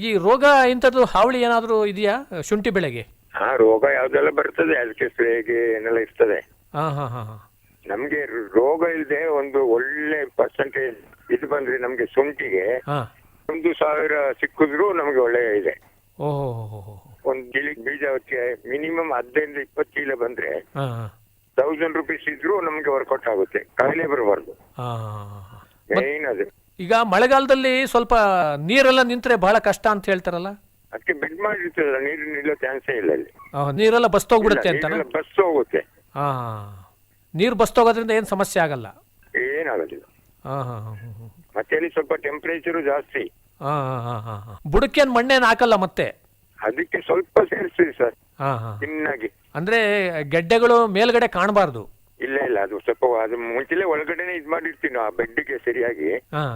ಈ ರೋಗ ಇಂಥದ್ದು ಹಾವಳಿ ಏನಾದರೂ ಇದೆಯಾ ಶುಂಠಿ ಬೆಳೆಗೆ? ಹಾ ರೋಗ ಯಾವ್ದೆಲ್ಲ ಬರ್ತದೆ ಅದಕ್ಕೆ ಸ್ಪ್ರೇಗೆ ಏನೆಲ್ಲ ಇರ್ತದೆ. ಹಾಂ ಹಾಂ ಹಾಂ ಹಾಂ. ನಮ್ಗೆ ರೋಗ ಇಲ್ಲದೆ ಒಂದು ಒಳ್ಳೆ ಪರ್ಸೆಂಟೇಜ್ ಇದು ಬಂದ್ರೆ ನಮ್ಗೆ ಶುಂಠಿಗೆ ಹಾಂ. ಒಂದು ಸಾವಿರ ಸಿಕ್ಕಿದ್ರು ನಮ್ಗೆ ಒಳ್ಳೆ ಇದೆ. ಓಹೋ ಒಂದು ಗಿಳಿ ಬೀಜ ಮಿನಿಮಮ್ ಹದಿನೈದು ಇಪ್ಪತ್ತು ಚೀಲ ಬಂದ್ರೆ ಹಾಂ ಹಾಂ. ತೌಸಂಡ್ ರುಪೀಸ್ ಇದ್ರು ನಮ್ಗೆ ವರ್ಕೌಟ್ ಆಗುತ್ತೆ ಕಾಯಿಲೆ ಬರಬಾರ್ದು. ಹಾಂ ಮೇನ್ ಅದು. ಈಗ ಮಳೆಗಾಲದಲ್ಲಿ ಸ್ವಲ್ಪ ನೀರೆಲ್ಲ ನಿಂತರೆ ಬಹಳ ಕಷ್ಟ ಅಂತ ಹೇಳ್ತಾರಲ್ಲ? ಅದಕ್ಕೆ ಬೆಡ್ ಮಾಡಿರ್ತದಲ್ಲ ನೀರು ನಿಲ್ಲೋ ಚಾನ್ಸೇ ಇಲ್ಲ ಅಲ್ಲಿ. ಆ, ನೀರೆಲ್ಲ ಬಸ್ತೋಗ್ಬಿಡುತ್ತೆ ಅಂತನ? ನೀರೆಲ್ಲ ಬಸ್ ಹೋಗುತ್ತೆ. ಹಾ ನೀರು ಬಸ್ತೋಗೋದ್ರಿಂದ ಏನು ಸಮಸ್ಯೆ ಆಗಲ್ಲ. ಏನಾಗೋದಿಲ್ಲ. ಹಾಂ ಹಾಂ ಹಾಂ ಹಾಂ ಮತ್ತೆ ಅಲ್ಲಿ ಸ್ವಲ್ಪ ಟೆಂಪರೇಚರು ಜಾಸ್ತಿ. ಹಾ ಹಾ ಹಾ ಹಾ. ಬುಡಕ್ಕೇನು ಮಣ್ಣೇನು ಹಾಕಲ್ಲ ಮತ್ತೆ? ಅದಕ್ಕೆ ಸ್ವಲ್ಪ ಸೇರಿಸ್ತೀವಿ ಸರ್ ಹಾ ಹಾ. ಚೆನ್ನಾಗಿ ಅಂದರೆ ಗೆಡ್ಡೆಗಳು ಮೇಲ್ಗಡೆ ಕಾಣಬಾರ್ದು. ಇಲ್ಲ ಇಲ್ಲ ಅದು ಸ್ವಲ್ಪ ಅದು ಮುಂಚೆಲೆ ಒಳಗಡೆನೆ ಇದ್ ಮಾಡಿರ್ತೀವಿ ನಾವು ಆ ಬೆಡ್ಗೆ ಸರಿಯಾಗಿ. ಹಾಂ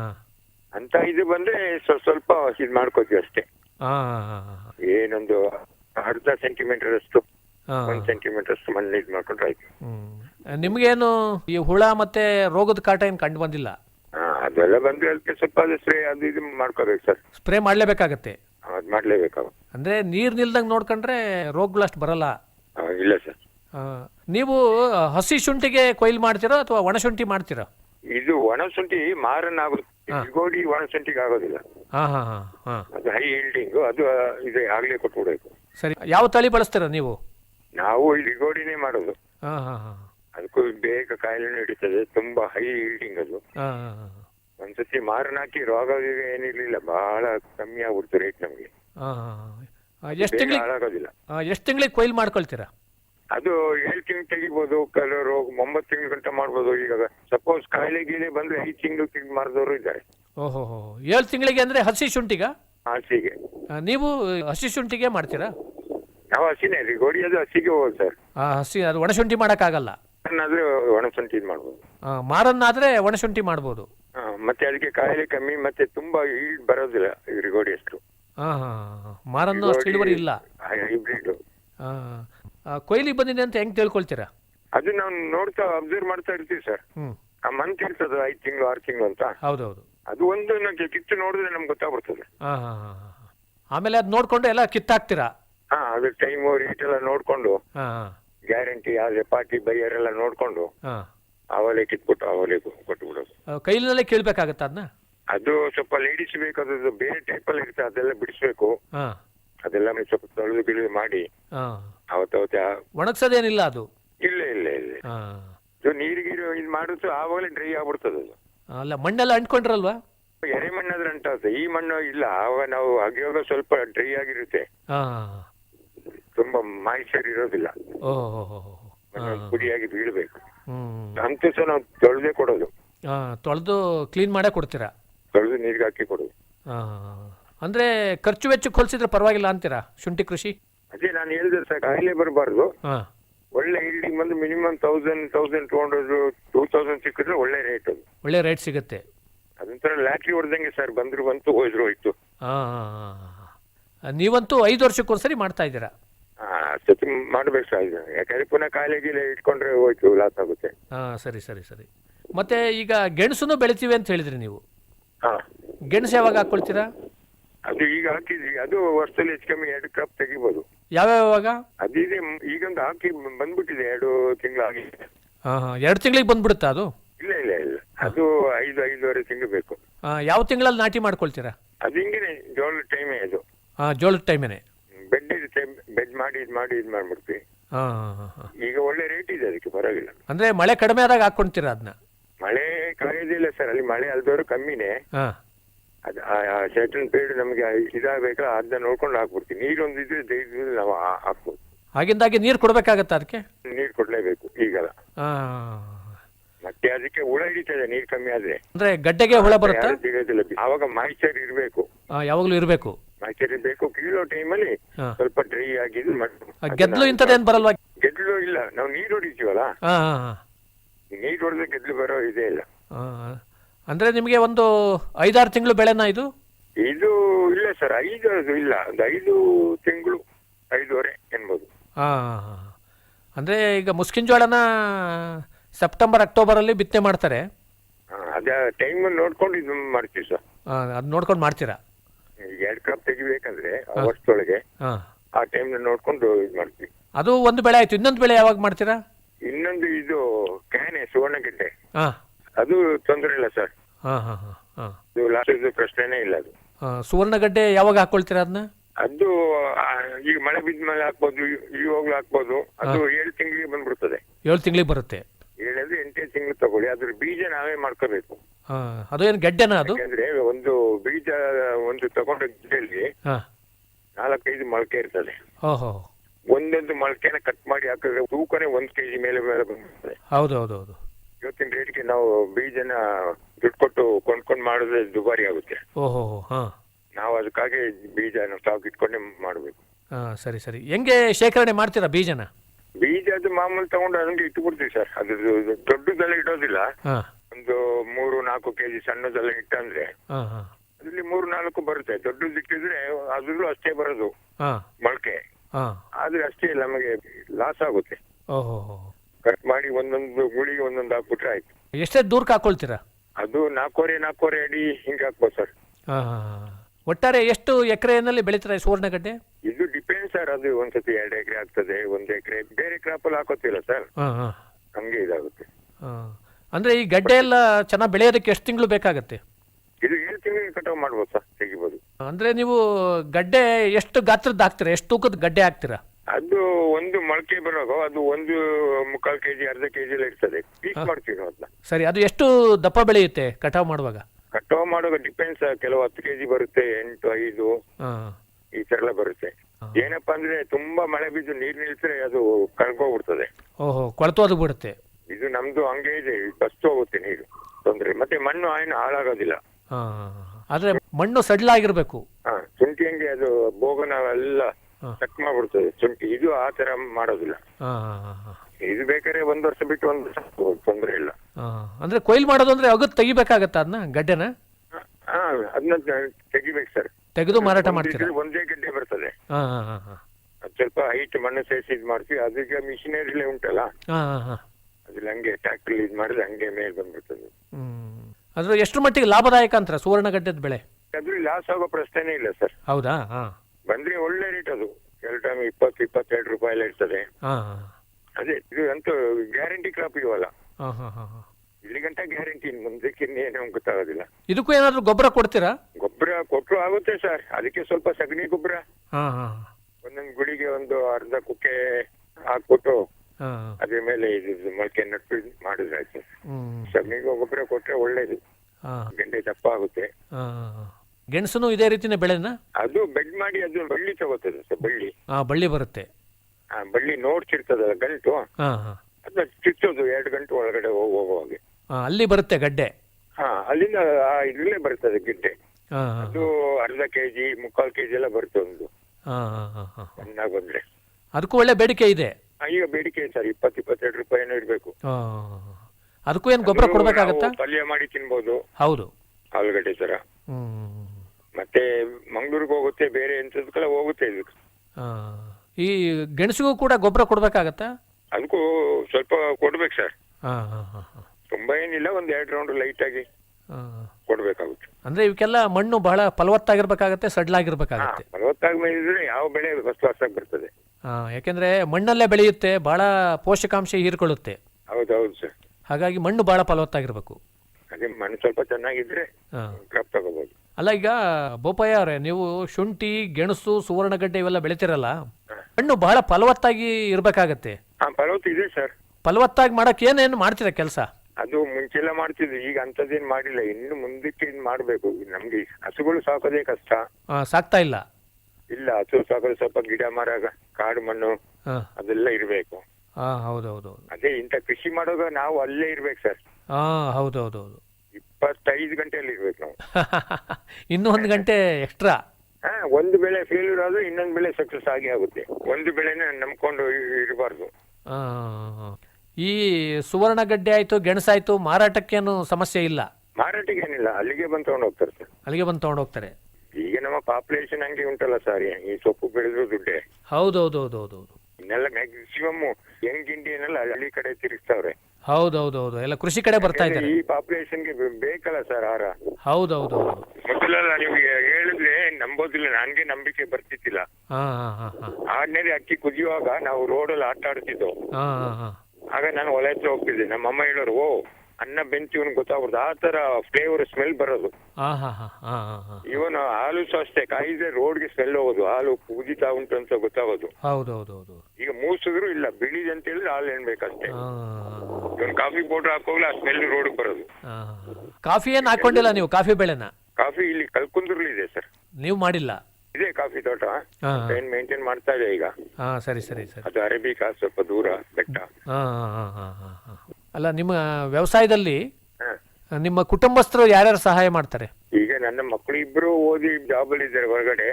ಅಂತ ಇದು ಬಂದ್ರೆ ಸ್ವಲ್ಪ ಸ್ವಲ್ಪ ಇದ್ ಮಾಡ್ಕೋತೀವಿ ಅಷ್ಟೇ. ಹಾಂ ಏನೊಂದು ಅರ್ಧ ಸೆಂಟಿಮೀಟರ್ ಅಷ್ಟು ಹಾಂ. ಒಂದ್ ಸೆಂಟಿಮೀಟರ್ ಅಷ್ಟು ಮಣ್ಣು ಇದ್ ಮಾಡ್ಕೊಂಡ್ರೆ ಆಯ್ತು. ನಿಮ್ಗೇನು ಈ ಹುಳ ಮತ್ತೆ ರೋಗದ ಕಾಟ ಏನು ಕಂಡು ಬಂದಿಲ್ಲ? ಹಾ ಅದೆಲ್ಲ ಬಂದ್ರೆ ಅದಕ್ಕೆ ಸ್ವಲ್ಪ ಅದು ಸ್ಪ್ರೇ ಅದು ಇದು ಮಾಡ್ಕೋಬೇಕು ಸರ್. ಸ್ಪ್ರೇ ಮಾಡ್ಲೇಬೇಕಾಗತ್ತೆ? ಅದ್ ಮಾಡ್ಲೇಬೇಕು. ಅಂದ್ರೆ ನೀರ್ ನಿಲ್ದಂಗೆ ನೋಡ್ಕೊಂಡ್ರೆ ರೋಗಗಳು ಅಷ್ಟು ಬರಲ್ಲ? ಇಲ್ಲ ಸರ್. ಆ, ನೀವು ಹಸಿ ಶುಂಠಿಗೆ ಕೊಯ್ಲು ಮಾಡ್ತೀರಾ ಅಥವಾ ಒಣಶುಂಠಿ ಮಾಡ್ತೀರಾ? ಇದು ಒಣಶುಂಠಿ ಮಾರನ್ನಾಗುತ್ತೆ ಗೋಡಿ ಒಣ ಆಗೋದಿಲ್ಲ. ಹಾಂ ಹಾಂ ಹಾಂ ಹಾಂ. ಅದು ಹೈ ಹಿಲ್ಡಿಂಗ್ ಅದು ಇದೆ ಆಗ್ಲೇ ಕೊಟ್ಬಿಡ್ಬೇಕು. ಸರಿ. ಯಾವ ತಳಿ ಬಳಸ್ತೀರಾ ನೀವು? ನಾವು ಇಲ್ಲಿ ಗೋಡಿನೇ ಮಾಡೋದು. ಹಾಂ ಹಾಂ ಹಾಂ. ಅದಕ್ಕೂ ಬೇಗ ಕಾಯಿಲೆ ಹಿಡಿತದೆ. ತುಂಬಾ ಹೈ ಹಿಲ್ಡಿಂಗ್ ಅದು. ಹಾ ಹಾಂ ಒಂದ್ಸತಿ ಮಾರನ್ ಹಾಕಿ ರೋಗ ಗೀಗ ಏನಿರ್ಲಿಲ್ಲ ಬಹಳ ಕಮ್ಮಿ ಆಗ್ಬಿಡ್ತು ರೇಟ್ ನಮ್ಗೆ. ಹಾಂ ಹಾಂ ಎಷ್ಟು ಬೇಗ ತಿಂಗಳಿಗೆ ಹಾಳಾಗೋದಿಲ್ಲ. ಎಷ್ಟು ತಿಂಗಳಿಗೆ ಕೊಯ್ಲು ಮಾಡ್ಕೊಳ್ತೀರಾ? ಅದು ಏಳು ತಿಂಗಳು ತೆಗಿಬೋದು ಕೆಲವರು ಒಂಬತ್ತು ತಿಂಗಳು ಗಂಟ ಮಾಡ್ಬೋದು. ಈಗ ಸಪೋಸ್ ಕಾಯಿಲೆ ಗೀಲೆ ಬಂದ್ರೆ ಐದು ತಿಂಗಳು ತಿಂಗಳು ಮಾಡಿದವರು ಇದ್ದಾರೆ. ಓಹೋ ಏಳು ತಿಂಗಳಿಗೆ ಅಂದ್ರೆ ಹಸಿ ಶುಂಠಿಗ? ಹಸಿಗೆ. ನೀವು ಹಸಿ ಶುಂಠಿಗೆ ಮಾಡ್ತೀರಾ? ಯಾವ ಹಸಿನೇ ರೀ. ಗೋಡಿ ಅದು ಹಸಿಗೆ ಹೋಗೋದು ಸರ್. ಆ, ಹಸಿ ಅದು ಒಣಶುಂಠಿ ಮಾಡೋಕ್ಕಾಗಲ್ಲ? ಆದ್ರೆ ಒಣಶುಂಠಿ ಇದ್ ಮಾಡ್ಬೋದು. ಆ, ಮಾರನ್ನಾದ್ರೆ ಒಣಶುಂಠಿ ಮಾಡ್ಬೋದು. ಹಾ, ಮತ್ತೆ ಅದಕ್ಕೆ ಕಾಯಿಲೆ ಕಮ್ಮಿ ಮತ್ತೆ ತುಂಬಾ ಈಲ್ಡ್ ಬರೋದಿಲ್ಲ ಇರಿ ಗೋಡಿ ಅಷ್ಟು. ಹಾಂ ಹಾಂ ಮಾರನ್ನು ಅಷ್ಟು ಇಳುವರಿ ಇಲ್ಲ. ಹೈಬ್ರಿಡ್. ಹಾಂ ಕೊಯ್ಲಿಗೆ ಬಂದಿದೆ ಅಂತ ಹೆಂಗ್ ತಿಳ್ಕೊಳ್ತೀರಾ? ಅದು ನಾವು ನೋಡ್ತಾ ಅಬ್ಸರ್ವ್ ಮಾಡ್ತಾ ಇರ್ತೀವಿ ಸರ್ ಆ ಮಂತ್ ಇರ್ತದ ಐದು ತಿಂಗಳು ಆರು ತಿಂಗಳು ಅಂತ. ಹೌದೌದು. ಅದು ಒಂದು ನಮ್ಗೆ ಕಿತ್ತು ನೋಡಿದ್ರೆ ನಮ್ಗೆ ಗೊತ್ತಾಗ್ಬಿಡ್ತದೆ. ಹಾಂ ಹಾಂ ಹಾಂ ಹಾಂ ಆಮೇಲೆ ಅದ್ ನೋಡ್ಕೊಂಡು ಎಲ್ಲ ಕಿತ್ತಾಕ್ತೀರಾ? ಹಾ ಅದು ಟೈಮ್ ರೇಟ್ ಎಲ್ಲ ನೋಡ್ಕೊಂಡು ಹಾಂ ಗ್ಯಾರಂಟಿ ಆದ್ರೆ ಪಾರ್ಟಿ ಬೈಯರ್ ಎಲ್ಲ ನೋಡ್ಕೊಂಡು ಹಾ. ಅವಲೇ ಕಿತ್ಬಿಟ್ಟು ಅವಲೇ ಕೊಟ್ಟು ಬಿಡೋದು ಕೇಳ್ಬೇಕಾಗತ್ತ ಅದನ್ನ ಅದು ಸ್ವಲ್ಪ ಲೇಡೀಸ್ ಬೇಕಾದದ್ದು ಬೇರೆ ಟೈಪಲ್ಲಿ ಇರುತ್ತೆ ಅದೆಲ್ಲ ಬಿಡಿಸ್ಬೇಕು. ಹಾಂ. ಅದೆಲ್ಲ ಸ್ವಲ್ಪ ತೊಳೆದು ಗಿಳಿದು ಮಾಡಿ. ಹಾಂ. ಅವತ್ತವತ್ತೆ ಒಣಗ್ಸೋದೇನಿಲ್ಲ ಅದು? ಇಲ್ಲ ಇಲ್ಲ ಇಲ್ಲ. ಹಾ. ಇದು ನೀರಿಗೀರು ಇದು ಆವಾಗಲೇ ಡ್ರೈ ಆಗ್ಬಿಡ್ತದೆ ಅದು. ಅಲ್ಲ ಮಣ್ಣೆಲ್ಲ ಅಂಟ್ಕೊಂಡ್ರಲ್ವಾ? ಎರೆ ಮಣ್ಣಾದ್ರೆ ಅಂಟಾಗುತ್ತೆ ಈ ಮಣ್ಣು ಇಲ್ಲ. ಆವಾಗ ನಾವು ಅಗಿಯುವಾಗ ಸ್ವಲ್ಪ ಡ್ರೈ ಆಗಿರುತ್ತೆ. ಹಾ. ತುಂಬಾ ಮಾಯಿಶ್ಚರ್ ಇರೋದಿಲ್ಲ. ಓಹೋ ಪುಡಿಯಾಗಿ ಬೀಳ್ಬೇಕು. ಅಂತ ಅಂತೂ ಸಹ ನಾವು ತೊಳೆದೇ ಕೊಡೋದು. ಹಾಂ ತೊಳೆದು ಕ್ಲೀನ್ ಮಾಡೇ ಕೊಡ್ತೀರಾ? ತೊಳೆದು ನೀರಿಗೆ ಹಾಕಿ ಕೊಡೋದು ಹಾಂ. ಅಂದರೆ ಖರ್ಚು ವೆಚ್ಚ ಹೋಲಿಸಿದ್ರೆ ಪರವಾಗಿಲ್ಲ ಅಂತೀರಾ ಶುಂಠಿ ಕೃಷಿ? ಅದೇ ನಾನು ಹೇಳಿದೆ ಸರ್ ಕಾಯಿಲೆ ಬರಬಾರ್ದು. ಹಾಂ. ಒಳ್ಳೆ ಇಲ್ಡಿಂಗ್ ಬಂದು minimum thousand thousand two hundred two thousand ಸಿಕ್ಕಿದ್ರೆ ಒಳ್ಳೆ ರೇಟ್ ಅದು. ಒಳ್ಳೆ ರೇಟ್ ಸಿಗುತ್ತೆ. ಅದೊಂಥರ ಲ್ಯಾಟ್ರಿ ಹೊಡೆದಂಗೆ ಸರ್ ಬಂದ್ರು ಬಂತು ಹೋದ್ರು ಹೋಯ್ತು. ಹಾಂ ನೀವಂತೂ ಐದು ವರ್ಷಕ್ಕೊಂದ್ಸರಿ ಮಾಡ್ತಾ ಇದ್ದೀರಾ? ಆ, ಸತಿ ಮಾಡ್ಬೇಕು ಸರ್ ಇದು. ಯಾಕಂದ್ರೆ ಪುನಃ ಗೀಲೆ ಇಟ್ಕೊಂಡ್ರೆ ಹೋಯ್ತು ಲಾಸ್ ಆಗುತ್ತೆ. ಹಾ ಸರಿ ಸರಿ ಸರಿ. ಮತ್ತೆ ಈಗ ಗೆಣಸುನು ಬೆಳಿತೀವಿ ಅಂತ ಹೇಳಿದ್ರಿ ನೀವು. ಹಾ. ಗೆಣಸು ಯಾವಾಗ ಹಾಕ್ಕೊಳ್ತೀರಾ ಅದು ಈಗ ಹಾಕಿದ್ವಿ ಅದು ವರ್ಷದಲ್ಲಿ ಹೆಚ್ಚು ಕಮ್ಮಿ ಎರಡು ಕ್ರಾಪ್ ತೆಗಿಬೋದು. ಯಾವ್ಯಾವಾಗ ಯಾವಾಗ ಅದಿದೆ ಮ್- ಈಗಂದು ಹಾಕಿ ಬಂದ್ಬಿಟ್ಟಿದೆ ಎರಡು ತಿಂಗಳಾಗಿದೆ ಹಾಂ ಹಾಂ. ಎರಡು ತಿಂಗಳಿಗೆ ಬಂದ್ಬಿಡುತ್ತಾ ಅದು? ಇಲ್ಲ ಇಲ್ಲ ಇಲ್ಲ. ಅದು ಐದು ಐದೂವರೆ ತಿಂಗಳು ಬೇಕು. ಆ, ಯಾವ ತಿಂಗಳಲ್ಲಿ ನಾಟಿ ಮಾಡ್ಕೊಳ್ತೀರಾ? ಅದು ಹಿಂಗೇನೆ ಜೋಳ ಟೈಮೇ ಅದು. ಹಾಂ ಜೋಳದ ಟೈಮೇನೆ. ಬೆಡ್ ಇರುತ್ತೆ ಬೆಡ್ ಮಾಡಿ ಇದು ಮಾಡಿ ಇದು ಮಾಡ್ಬಿಡ್ತೀವಿ. ಹಾಂ ಹಾಂ ಹಾಂ ಈಗ ಒಳ್ಳೆ ರೇಟ್ ಇದೆ ಅದಕ್ಕೆ ಪರವಾಗಿಲ್ಲ. ಅಂದ್ರೆ ಮಳೆ ಕಡಿಮೆ ಆದಾಗ ಹಾಕೊಂತೀರಾ ಅದನ್ನ ಮಳೆ ಕಾಯೋದಿಲ್ಲ ಸರ್. ಅಲ್ಲಿ ಮಳೆ ಅಲ್ದವರು ಕಮ್ಮಿನೇ. ಹಾಂ. ಅದು ಸರ್ಟನ್ ಪೀರಿಯಡ್ ನಮಗೆ ಇದಾಗಬೇಕಲ್ಲ ಅದನ್ನ ನೋಡ್ಕೊಂಡು ಹಾಕ್ಬಿಡ್ತೀವಿ. ನೀರೊಂದು ಇದ್ರೆ ಧೈರ್ಯದಲ್ಲಿ ನಾವು ಹಾ- ಹಾಕ್ಬೋದು. ಹಾಗಿಂದಾಗಿ ನೀರು ಕೊಡ್ಬೇಕಾಗತ್ತ ಅದಕ್ಕೆ ನೀರು ಕೊಡ್ಲೇಬೇಕು ಈಗಲ್ಲ. ಮತ್ತೆ ಅದಕ್ಕೆ ಹುಳ ಹಿಡಿತದೆ ನೀರು ಕಮ್ಮಿ ಆದ್ರೆ. ಅಂದ್ರೆ ಗಡ್ಡೆಗೆ ಹುಳ ಬರುತ್ತಾ? ಯಾರು ಸಿಗೋದಿಲ್ಲ ಆವಾಗ ಮಾಯಿಶ್ಚರ್ ಇರಬೇಕು. ಯಾವಾಗ್ಲೂ ಯಾವಾಗಲೂ ಇರಬೇಕು. ಮಾಯಿಶ್ಚರ್ ಇರಬೇಕು. ಕೀಳೋ ಟೈಮಲ್ಲಿ ಅಲ್ಲಿ ಸ್ವಲ್ಪ ಡ್ರೈ ಆಗಿದ್ದು ಗೆದ್ಲು ಗೆದ್ಲು ಇಂಥದ್ದೇನು ಬರಲ್ವಾ? ಗೆದ್ಲು ಇಲ್ಲ. ನಾವು ನೀರು ಹೊಡಿತೀವಲ್ಲ? ನೀರ್ ಹಾಂ ಹಾಂ. ನೀರು ಹೊಡೆದ್ರೆ ಗೆದ್ಲು ಬರೋ ಇದೇ ಇಲ್ಲ. ಹಾಂ ಅಂದರೆ ನಿಮಗೆ ಒಂದು ಐದಾರು ತಿಂಗಳು ಬೆಳೆನಾ ಇದು? ಇದು ಇಲ್ಲ ಸರ್ ಐದು ಅದು ಇಲ್ಲ. ಒಂದು ಐದು ತಿಂಗಳು ಐದುವರೆ ಎನ್ಬೋದು. ಹಾಂ ಅಂದ್ರೆ ಈಗ ಮುಸ್ಕಿನ ಜೋಳನ ಸೆಪ್ಟೆಂಬರ್ ಅಕ್ಟೋಬರ್ ಅಲ್ಲಿ ಬಿತ್ತನೆ ಮಾಡ್ತಾರೆ. ಹಾ, ಅದ ಟೈಮ್ ನೋಡ್ಕೊಂಡು ಇದು ಮಾಡ್ತೀವಿ ಸರ್. ಅದು ನೋಡ್ಕೊಂಡು ಮಾಡ್ತೀರಾ? ಎರಡು ಕಪ್ ತೆಗಿಬೇಕಂದ್ರೆ ವರ್ಷದೊಳಗೆ ಹಾಂ. ಆ ಟೈಮ್ ನೋಡ್ಕೊಂಡು ಇದು ಮಾಡ್ತೀವಿ. ಅದು ಒಂದು ಬೆಳೆ ಆಯ್ತು ಇನ್ನೊಂದು ಬೆಳೆ ಯಾವಾಗ ಮಾಡ್ತೀರಾ? ಇನ್ನೊಂದು ಇದು ಕ್ಯಾನೆ ಸುವರ್ಣಗೆಡ್ಡೆ. ಹಾಂ. ಅದು ತೊಂದರೆ ಇಲ್ಲ ಸರ್. ಹಾಂ ಹಾಂ ಹಾಂ ಹಾಂ. ಇದು ಲಾಸ್ಟ್ ಪ್ರಶ್ನೆನೇ ಇಲ್ಲ ಅದು. ಸುವರ್ಣಗಡ್ಡೆ ಯಾವಾಗ ಹಾಕೊಳ್ತೀರಾ ಅದನ್ನ ಅದು ಆ, ಈಗ ಮಳೆ ಬಿದ್ದ ಮೇಲೆ ಹಾಕ್ಬೋದು ಇವಾಗ್ಲೂ ಹಾಕ್ಬೋದು. ಅದು ಏಳು ತಿಂಗಳಿಗೆ ಬಂದ್ಬಿಡ್ತದೆ. ಏಳು ತಿಂಗಳಿಗೆ ಬರುತ್ತೆ. ಏಳು ಎಂಟೇ ತಿಂಗಳು ತಗೊಳ್ಳಿ. ಅದ್ರ ಬೀಜ ನಾವೇ ಮಾಡ್ಕೋಬೇಕು. ಹಾಂ ಅದು ಏನು ಗೆಡ್ಡೆನಾ ಅದು? ಯಾಕಂದ್ರೆ ಒಂದು ಬೀಜ ಒಂದು ತಗೊಂಡ ಗಿಡದಲ್ಲಿ ಹಾಂ. ನಾಲ್ಕೈದು ಮೊಳಕೆ ಇರ್ತದೆ. ಓಹೋ. ಒಂದೊಂದು ಮೊಳಕೆನ ಕಟ್ ಮಾಡಿ ಹಾಕಿದ್ರೆ ತೂಕನೇ ಒಂದ್ ಕೆಜಿ ಮೇಲೆ ಮೇಲೆ ಬಂದ್ಬಿಡ್ತದೆ. ಹೌದು ಹೌದು ಹೌದು. ಇವತ್ತಿನ ರೇಟ್ಗೆ ನಾವು ಬೀಜನ ದುಡ್ಡು ಕೊಟ್ಟು ಕೊಂಡ್ಕೊಂಡು ಮಾಡಿದ್ರೆ ದುಬಾರಿ ಆಗುತ್ತೆ. ಓಹೋ ಹಾಂ ನಾವು ಅದಕ್ಕಾಗಿ ಬೀಜ ಸ್ಟಾಕ್ ಇಟ್ಕೊಂಡೇ ಮಾಡಬೇಕು. ಹಾಂ ಸರಿ ಸರಿ. ಹೆಂಗೆ ಶೇಖರಣೆ ಮಾಡ್ತೀರಾ ಬೀಜನ? ಬೀಜ ಅದು ಮಾಮೂಲಿ ತಗೊಂಡು ಅದನ್ನ ಇಟ್ಬಿಡ್ತೀವಿ ಸರ್. ಅದು ದೊಡ್ಡದೆಲ್ಲ ಇಡೋದಿಲ್ಲ. ಹಾಂ. ಒಂದು ಮೂರು ನಾಲ್ಕು ಕೆಜಿ ಸಣ್ಣದೆಲ್ಲ ಇಟ್ಟಂದ್ರೆ ಹಾಂ ಹಾಂ. ಅದ್ರಲ್ಲಿ ಮೂರು ನಾಲ್ಕು ಬರುತ್ತೆ. ದೊಡ್ಡದು ಇಟ್ಟಿದ್ರೆ ಅದ್ರಲ್ಲೂ ಅಷ್ಟೇ ಬರೋದು ಹಾಂ. ಮೊಳಕೆ. ಹಾಂ. ಆದ್ರೆ ಅಷ್ಟೇ ನಮಗೆ ಲಾಸ್ ಆಗುತ್ತೆ. ಓಹೋ ಕಟ್ ಮಾಡಿ ಒಂದೊಂದು ಗುಳಿಗೆ ಒಂದೊಂದು ಹಾಕ್ಬಿಟ್ರೆ ಆಯ್ತು. ಎಷ್ಟೇ ದೂರ ಹಾಕೊಳ್ತೀರಾ? ಅದು ನಾಲ್ಕೂವರೆ ನಾಲ್ಕೂವರೆ ಅಡಿ ಹಿಂಗೆ ಹಾಕ್ಬೋದು ಸರ್. ಒಟ್ಟಾರೆ ಎಷ್ಟು ಎಕರೆನಲ್ಲಿ ಬೆಳೀತಾರೆ ಸುವರ್ಣಗಡ್ಡೆ? ಇದು ಡಿಪೆಂಡ್ ಸರ್ ಅದು ಒಂದ್ಸತಿ ಎರಡು ಎಕರೆ ಆಗ್ತದೆ ಒಂದ್ ಎಕರೆ. ಬೇರೆ ಕ್ರಾಪ್ ಅಲ್ಲಿ ಹಾಕೋತಿಲ್ಲ ಸರ್. ಹಂಗೆ ಇದಾಗುತ್ತೆ. ಅಂದ್ರೆ ಅಂದರೆ ಈ ಗಡ್ಡೆ ಎಲ್ಲ ಚೆನ್ನಾಗಿ ಬೆಳೆಯೋದಕ್ಕೆ ಎಷ್ಟು ತಿಂಗಳು ಬೇಕಾಗುತ್ತೆ? ಇದು ಏಳು ತಿಂಗಳಿಗೆ ಕಟಾವ್ ಮಾಡ್ಬೋದು ಸರ್ ತೆಗಿಬೋದು. ಅಂದ್ರೆ ನೀವು ಗಡ್ಡೆ ಎಷ್ಟು ಗಾತ್ರದ ಹಾಕ್ತೀರಾ? ಎಷ್ಟು ತೂಕದ ಗಡ್ಡೆ ಹಾಕ್ತೀರಾ? ಅದು ಒಂದು ಮೊಳಕೆ ಬರುವಾಗ ಅದು ಒಂದು ಮುಕ್ಕಾಲು ಕೆಜಿ ಅರ್ಧ ಕೆಜಿ ಎಲ್ಲ ಇರ್ತದೆ ಪೀಕ್ ಮಾಡ್ತೀವಿ ಅದನ್ನ. ಸರಿ ಅದು ಎಷ್ಟು ದಪ್ಪ ಬೆಳೆಯುತ್ತೆ ಕಟಾವ್ ಮಾಡುವಾಗ? ಕಟಾವ್ ಮಾಡುವಾಗ ಡಿಪೆಂಡ್ಸ್ ಕೆಲವು ಹತ್ತು ಕೆಜಿ ಬರುತ್ತೆ ಎಂಟು ಐದು ಈ ತರ ಎಲ್ಲ ಬರುತ್ತೆ. ಏನಪ್ಪಾ ಅಂದ್ರೆ ತುಂಬಾ ಮಳೆ ಬಿದ್ದು ನೀರ್ ನಿಲ್ಸಿದ್ರೆ ಅದು ಕಳ್ಕೋಗ್ಬಿಡ್ತದೆ ಓಹೋ ಕೊಳತು ಅದು ಬಿಡುತ್ತೆ. ಇದು ನಮ್ದು ಹಂಗೆ ಇದೆ ಬಸ್ತು ಹೋಗುತ್ತೆ ನೀರು. ತೊಂದ್ರೆ ಮತ್ತೆ ಮಣ್ಣು ಏನು ಹಾಳಾಗೋದಿಲ್ಲ. ಆದ್ರೆ ಆದರೆ ಮಣ್ಣು ಸಡ್ಲಾಗಿರ್ಬೇಕು ಹಾ ಶುಂಠಿ ಹಂಗೆ ಅದು ಬೋಗನ ಎಲ್ಲ ಕಟ್ ಮಾಡ್ಬಿಡ್ತದೆ. ಶುಂಠಿ ಇದು ಆ ತರ ಮಾಡೋದಿಲ್ಲ. ಇದು ಬೇಕಾದ್ರೆ ಒಂದ್ ವರ್ಷ ಬಿಟ್ಟು ಒಂದ್ ವರ್ಷ ತೊಂದರೆ ಇಲ್ಲ. ಅಂದ್ರೆ ಕೊಯ್ಲು ಮಾಡೋದು ಅಂದ್ರೆ ಅಗತ್ ತೆಗಿಬೇಕಾಗತ್ತ ಅದನ್ನ ಗಡ್ಡೆನ? ಹಾ ಅದನ್ನ ತೆಗಿಬೇಕು ಸರ್. ತೆಗೆದು ಮಾರಾಟ ಮಾಡ್ತೀರಾ? ಒಂದೇ ಗಡ್ಡೆ ಬರ್ತದೆ. ಸ್ವಲ್ಪ ಹೈಟ್ ಮಣ್ಣು ಸೇರಿಸಿ ಇದು ಮಾಡ್ತೀವಿ ಅದಕ್ಕೆ ಮಿಷಿನರಿ ಉಂಟಲ್ಲ? ಅದ್ರಲ್ಲಿ ಹಂಗೆ ಟ್ರ್ಯಾಕ್ಟರ್ ಇದು ಮಾಡಿದ್ರೆ ಹಂಗೆ ಮೇಲೆ ಬಂದ್ಬಿಡ್ತದೆ. ಅದ್ರ ಎಷ್ಟು ಮಟ್ಟಿಗೆ ಲಾಭದಾಯಕ ಅಂತಾರೆ ಸುವರ್ಣಗಡ್ಡೆದ ಬೆಳೆ? ಅದ್ರಲ್ಲಿ ಲಾಸ್ ಆಗೋ ಪ್ರಶ್ನೆನೇ ಇಲ್ಲ ಸರ್. ಹೌದಾ? ಬಂದ್ರೆ ಒಳ್ಳೆ ರೇಟ್ ಅದು. ಕೆಲವು ಟೈಮ್ ಇಪ್ಪತ್ತು ಇಪ್ಪತ್ತೆರಡು ರೂಪಾಯಿ ಎಲ್ಲ ಇರ್ತದೆ ಅದೇ ಇದು ಅಂತೂ ಗ್ಯಾರಂಟಿ ಕ್ರಾಪ್ ಇವಲ್ಲ ಇಲ್ಲಿಗಂಟ ಇಲ್ಲಿ ಗಂಟ ಗ್ಯಾರಂಟಿ ಮುಂದಕ್ಕೆ ಇನ್ನೇನು ಗೊತ್ತಾಗೋದಿಲ್ಲ. ಇದಕ್ಕೂ ಏನಾದ್ರೂ ಗೊಬ್ಬರ ಕೊಡ್ತೀರಾ? ಗೊಬ್ಬರ ಕೊಟ್ಟರು ಆಗುತ್ತೆ ಸರ್. ಅದಕ್ಕೆ ಸ್ವಲ್ಪ ಸಗಣಿ ಗೊಬ್ಬರ. ಒಂದೊಂದು ಗುಳಿಗೆ ಒಂದು ಅರ್ಧ ಕುಕ್ಕೆ ಹಾಕ್ಬಿಟ್ಟು ಅದೇ ಅದ್ರ ಮೇಲೆ ಇದು ಮೊಳಕೆ ನಟ್ಟು ಮಾಡಿದ್ರೆ ಆಯ್ತು ಸಗಣಿ ಗೊಬ್ಬರ ಕೊಟ್ರೆ ಒಳ್ಳೇದು. ಗಂಟೆ ಗೆಂಡೆ ದಪ್ಪ ಆಗುತ್ತೆ. ಹಾಂ ಗೆಣಸನ್ನು ಇದೇ ರೀತಿನೇ ಬೆಳೆನ? ಅದು ಬೆಡ್ ಮಾಡಿ ಅದು ಬಳ್ಳಿ ತಗೋತದೆ ಸರ್ ಬಳ್ಳಿ. ಹಾ ಬಳ್ಳಿ ಬರುತ್ತೆ. ಆ ಬಳ್ಳಿ ನೋಡ್ತಿರ್ತದಲ್ಲ ಗಂಟು. ಹಾ ಹಾ. ಅದನ್ನ ಚುಚ್ಚೋದು ಎರಡು ಗಂಟೆ ಒಳಗಡೆ ಹೋಗ್- ಹೋಗುವಾಗೆ ಹಾಂ ಅಲ್ಲಿ ಬರುತ್ತೆ ಗಡ್ಡೆ? ಹಾ ಅಲ್ಲಿಂದ ಆ ಇಲ್ಲೇ ಬರ್ತದೆ ಗಿಡ್ಡೆ. ಹಾಂ ಹಾಂ. ಅದು ಅರ್ಧ ಕೆಜಿ ಮುಕ್ಕಾಲು ಕೆಜಿ ಎಲ್ಲ ಬರುತ್ತೆ ಒಂದು. ಹಾಂ ಹಾಂ ಹಾಂ ಹಾಂ. ಚೆನ್ನಾಗಿ ಬಂದ್ರೆ. ಅದಕ್ಕೂ ಒಳ್ಳೆ ಬೇಡಿಕೆ ಇದೆ? ಆ, ಈಗ ಬೇಡಿಕೆ ಸರ್ ಇಪ್ಪತ್ತು ಇಪ್ಪತ್ತೆರಡು ರೂಪಾಯಿ ಇರಬೇಕು. ಹಾ ಅದಕ್ಕೂ ಏನು ಗೊಬ್ಬರ ಕೊಡಬೇಕಾಗತ್ತಾ? ಪಲ್ಯ ಮಾಡಿ ತಿನ್ಬೋದು. ಹೌದು. ಆಲೂಗಡ್ಡೆ ತರ ಮತ್ತೆ ಮಂಗ್ಳೂರ್ಗೆ ಹೋಗುತ್ತೆ ಬೇರೆ ಎಂತದಕ್ಕೆಲ್ಲ ಹೋಗುತ್ತೆ ಇದಕ್ಕೆ. ಆ, ಈ ಗೆಣಸಿಗೂ ಕೂಡ ಗೊಬ್ಬರ ಕೊಡಬೇಕಾಗತ್ತಾ? ಅದಕ್ಕೂ ಸ್ವಲ್ಪ ಕೊಡ್ಬೇಕು ಸರ್. ಹಾಂ ಹಾಂ ಹಾಂ ಹಾಂ ತುಂಬಾ ಏನಿಲ್ಲ ಒಂದ್ ಎರಡು ರೌಂಡ್ ಲೈಟ್ ಆಗಿ ಹಾಂ ಕೊಡ್ಬೇಕಾಗುತ್ತೆ. ಅಂದ್ರೆ ಇವಕ್ಕೆಲ್ಲ ಮಣ್ಣು ಬಹಳ ಫಲವತ್ತಾಗಿರ್ಬೇಕಾಗತ್ತೆ ಸಡ್ಲಾಗಿರ್ಬೇಕಾಗತ್ತೆ? ಫಲವತ್ತಾಗಿ ಮೇಲಿದ್ರೆ ಯಾವ ಬೆಳೆ ಫಸ್ಟ್ ಬರ್ತದೆ. ಹಾಂ ಯಾಕೆಂದರೆ ಮಣ್ಣಲ್ಲೇ ಬೆಳೆಯುತ್ತೆ ಬಹಳ ಪೋಷಕಾಂಶ ಹೀರ್ಕೊಳ್ಳುತ್ತೆ. ಹೌದೌದು ಸರ್. ಹಾಗಾಗಿ ಮಣ್ಣು ಬಹಳ ಫಲವತ್ತಾಗಿರ್ಬೇಕು. ಅದೇ ಮಣ್ಣು ಸ್ವಲ್ಪ ಚೆನ್ನಾಗಿದ್ರೆ ಹಾಂ ಕ್ರಾಪ್ ತಗೋಬಹುದು ಅಲ್ಲ ಈಗ ಬೋಪಯ್ಯ ಅವರೇ ನೀವು ಶುಂಠಿ ಗೆಣಸು ಸುವರ್ಣಗಡ್ಡೆ ಇವೆಲ್ಲ ಬೆಳಿತಿರಲ್ಲ? ಹಣ್ಣು ಬಹಳ ಫಲವತ್ತಾಗಿ ಇರ್ಬೇಕಾಗತ್ತೆ. ಹಾ ಇದೆ ಸರ್. ಫಲವತ್ತಾಗಿ ಮಾಡಕ್ ಏನೇನು ಮಾಡ್ತೀರಾ ಕೆಲಸ? ಅದು ಮುಂಚೆಲ್ಲ ಮಾಡ್ತಿದ್ವಿ ಈಗ ಅಂತದೇನ್ ಮಾಡಿಲ್ಲ. ಇನ್ನು ಮುಂದಕ್ಕೆ ಏನ್ ಮಾಡ್ಬೇಕು? ನಮ್ಗೆ ಹಸುಗಳು ಸಾಕೋದೇ ಕಷ್ಟ. ಸಾಕ್ತಾ ಇಲ್ಲ? ಇಲ್ಲ ಹಸು ಸಾಕೋದು ಸ್ವಲ್ಪ ಗಿಡ ಮರ ಕಾಡು ಮಣ್ಣು ಹಾಂ. ಅದೆಲ್ಲ ಇರ್ಬೇಕು. ಹಾಂ ಹೌದೌದು ಅದೇ ಇಂಥ ಕೃಷಿ ಮಾಡೋದು ನಾವು ಅಲ್ಲೇ ಇರ್ಬೇಕು ಸರ್. ಹೌದೌದು ಹೌದೌದೌದು. ಇಪ್ಪತ್ತೈದು ಗಂಟೆಯಲ್ಲಿ ಇರ್ಬೇಕು ನಾವು. ಇನ್ನೂ ಒಂದು ಗಂಟೆ ಎಕ್ಸ್ಟ್ರಾ ಹಾ ಒಂದು ಬೆಳೆ ಫೇಲ್ಯೂರ್ ಆದ್ರೆ ಇನ್ನೊಂದು ಬೆಳೆ ಸಕ್ಸಸ್ ಆಗಿ ಆಗುತ್ತೆ. ಒಂದು ಬೆಳೆನ ನಂಬ್ಕೊಂಡು ಇರಬಾರ್ದು. ಈ ಸುವರ್ಣಗಡ್ಡೆ ಆಯಿತು ಗೆಣಸಾಯ್ತು ಮಾರಾಟಕ್ಕೇನು ಸಮಸ್ಯೆ ಇಲ್ಲ? ಮಾರಾಟಕ್ಕೆ ಏನಿಲ್ಲ ಅಲ್ಲಿಗೆ ಬಂದು ತಗೊಂಡು ಹೋಗ್ತಾರೆ ಸರ್. ಅಲ್ಲಿಗೆ ಬಂದು ತಗೊಂಡು ಹೋಗ್ತಾರೆ. ಈಗ ನಮ್ಮ ಪಾಪ್ಯುಲೇಷನ್ ಹಂಗೆ ಉಂಟಲ್ಲ ಸರ್ ಈ ಸೊಪ್ಪು ಬೆಳೆದ್ರು ದುಡ್ಡೆ. ಹೌದು ಇನ್ನೆಲ್ಲ ಮ್ಯಾಕ್ಸಿಮಮ್ ಯಂಗ್ ಇಂಡಿಯನ್ ಎಲ್ಲ ಹಳ್ಳಿ ಕಡೆ ತಿರುಗಿಸ್ತಾವ್ರೆ ಹೌದೌದೌದು. ಎಲ್ಲ ಕೃಷಿ ಕಡೆ ಬರ್ತಾ ಇದ್ದಾರೆ. ಈ ಪಾಪ್ಯುಲೇಷನ್ಗೆ ಬೇಕಲ್ಲ ಸರ್ ಆಹಾರ. ಹೌದೌದು ಮೊದಲೆಲ್ಲ ನಿಮ್ಗೆ ಹೇಳಿದ್ರೆ ನಂಬೋದಿಲ್ಲ ನನ್ಗೆ ನಂಬಿಕೆ ಬರ್ತಿತ್ತಿಲ್ಲ ಹಾ ಹಾಂ ಹಾಂ ಅಕ್ಕಿ ಕುದಿಯುವಾಗ ನಾವು ರೋಡಲ್ಲಿ ಆಟ ಆಡ್ತಿದ್ದೋ. ಹಾಂ ಹಾಂ ಆಗ ನಾನು ಹೊಲ ಹತ್ರ ಹೋಗ್ತಿದ್ದೆ. ನಮ್ಮ ಅಮ್ಮ ಹೇಳೋರು ಓ ಅನ್ನ ಬೆಂಚಿ ಇವನು ಗೊತ್ತಾಗ್ಬಾರ್ದು ಆ ತರ ಫ್ಲೇವರ್ ಸ್ಮೆಲ್ ಬರೋದು. ಹಾ ಹಾ ಹಾ ಹಾಂ ಹಾಂ ಹಾಂ. ಇವನು ಹಾಲು ಸಹ ಅಷ್ಟೇ ಕಾಯಿದ್ರೆ ರೋಡ್ಗೆ ಸ್ಮೆಲ್ ಹೋಗೋದು. ಹಾಲು ಕುದಿತಾ ಉಂಟು ಅಂತ ಗೊತ್ತಾಗೋದು. ಹೌದೌದೌದು. ಈಗ ಮೂಸಿದ್ರು ಇಲ್ಲ ಬಿಳಿದೆ ಅಂತ ಹೇಳಿದ್ರೆ ಹಾಲು ಎಣ್ಬೇಕಷ್ಟೇ ಇವನ್ ಕಾಫಿ ಪೌಡರ್ ಹಾಕೋಗ್ಲ ಆ ಸ್ಮೆಲ್ ರೋಡ್ ಬರೋದು. ಕಾಫಿ ಏನ್ ಹಾಕೊಂಡಿಲ್ಲ ನೀವು ಕಾಫಿ ಬೆಳೆನ? ಕಾಫಿ ಇಲ್ಲಿ ಕಲ್ಕುಂದ್ರಲ್ಲಿ ಇದೆ ಸರ್. ನೀವು ಮಾಡಿಲ್ಲ? ಇದೆ ಕಾಫಿ ತೋಟ. ಏನ್ ಮೇಂಟೈನ್ ಮಾಡ್ತಾ ಇದೆ ಈಗ. ಹಾಂ ಸರಿ ಸರಿ ಸರಿ. ಅದು ಅರೇಬಿಕಾ ಸ್ವಲ್ಪ ದೂರ ಬೆಟ್ಟ. ಹಾಂ ಹಾಂ ಹಾಂ ಹಾಂ ಹಾಂ ಹಾಂ. ಅಲ್ಲ ನಿಮ್ಮ ವ್ಯವಸಾಯದಲ್ಲಿ ನಿಮ್ಮ ಕುಟುಂಬಸ್ಥರು ಯಾರ್ಯಾರು ಸಹಾಯ ಮಾಡ್ತಾರೆ? ಈಗ ನನ್ನ ಮಕ್ಕಳು ಇಬ್ರು ಓದಿ ಜಾಬ್ ಅಲ್ಲಿ ಇದ್ದಾರೆ ಹೊರಗಡೆ.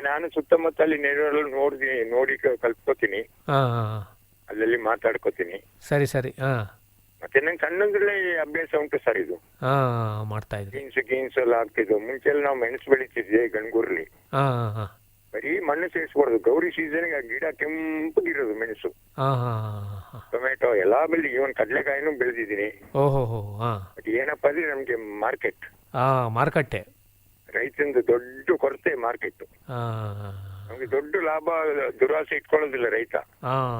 ನಾನು ಸುತ್ತಮುತ್ತ ಅಲ್ಲಿ ನೆರಳು ನೋಡ್ತೀನಿ ನೋಡಿ ಕಲ್ಪ್ಕೋತೀನಿ ಕಲ್ತ್ಕೋತೀನಿ. ಹಾಂ ಹಾಂ. ಅಲ್ಲಲ್ಲಿ ಮಾತಾಡ್ಕೋತೀನಿ. ಸರಿ ಸರಿ. ಹಾಂ. ಮತ್ತೆ ನಂಗೆ ಸಣ್ಣದ್ರಲ್ಲೇ ಅಭ್ಯಾಸ ಉಂಟು ಸರ್ ಇದು. ಹಾಂ ಮಾಡ್ತಾ ಇದ್ರಿ. ಬೀನ್ಸ್ ಗೀನ್ಸ್ ಎಲ್ಲ ಆಗ್ತಿದ್ವು. ಮುಂಚೆ ಎಲ್ಲ ನಾವು ಮೆಣಸು ಬೆಳಿತಿದ್ವಿ ಗಣಗೂರ್ಲಿ ಹಾಂ ಹಾಂ ಹಾಂ. ಬರೀ ಮಣ್ಣು ಸೇರಿಸ್ಬಾರ್ದು. ಗೌರಿ ಸೀಸನ್ಗೆ ಗಿಡ ಗಿಡ ಕೆಂಪಗಿರೋದು ಮೆಣಸು. ಹಾಂ ಹಾಂ ಹಾಂ ಟೊಮೆಟೊ ಎಲ್ಲಾ ಬೆಳಿ ಇವನ್ ಕಡಲೆಕಾಯಿನೂ ಬೆಳೆದಿದ್ದೀನಿ. ಓಹೋ ಹೋ. ಹಾಂ ಬಟ್ ಏನಪ್ಪಾ ಅಂದ್ರೆ ನಮ್ಗೆ ಮಾರ್ಕೆಟ್ ಹಾಂ ಮಾರುಕಟ್ಟೆ. ರೈತಂದು ದೊಡ್ಡ ಕೊರತೆ ಮಾರ್ಕೆಟ್ ನಮ್ಗೆ ದೊಡ್ಡ ಲಾಭ ದುರಾಸೆ ಇಟ್ಕೊಳ್ಳೋದಿಲ್ಲ ರೈತ.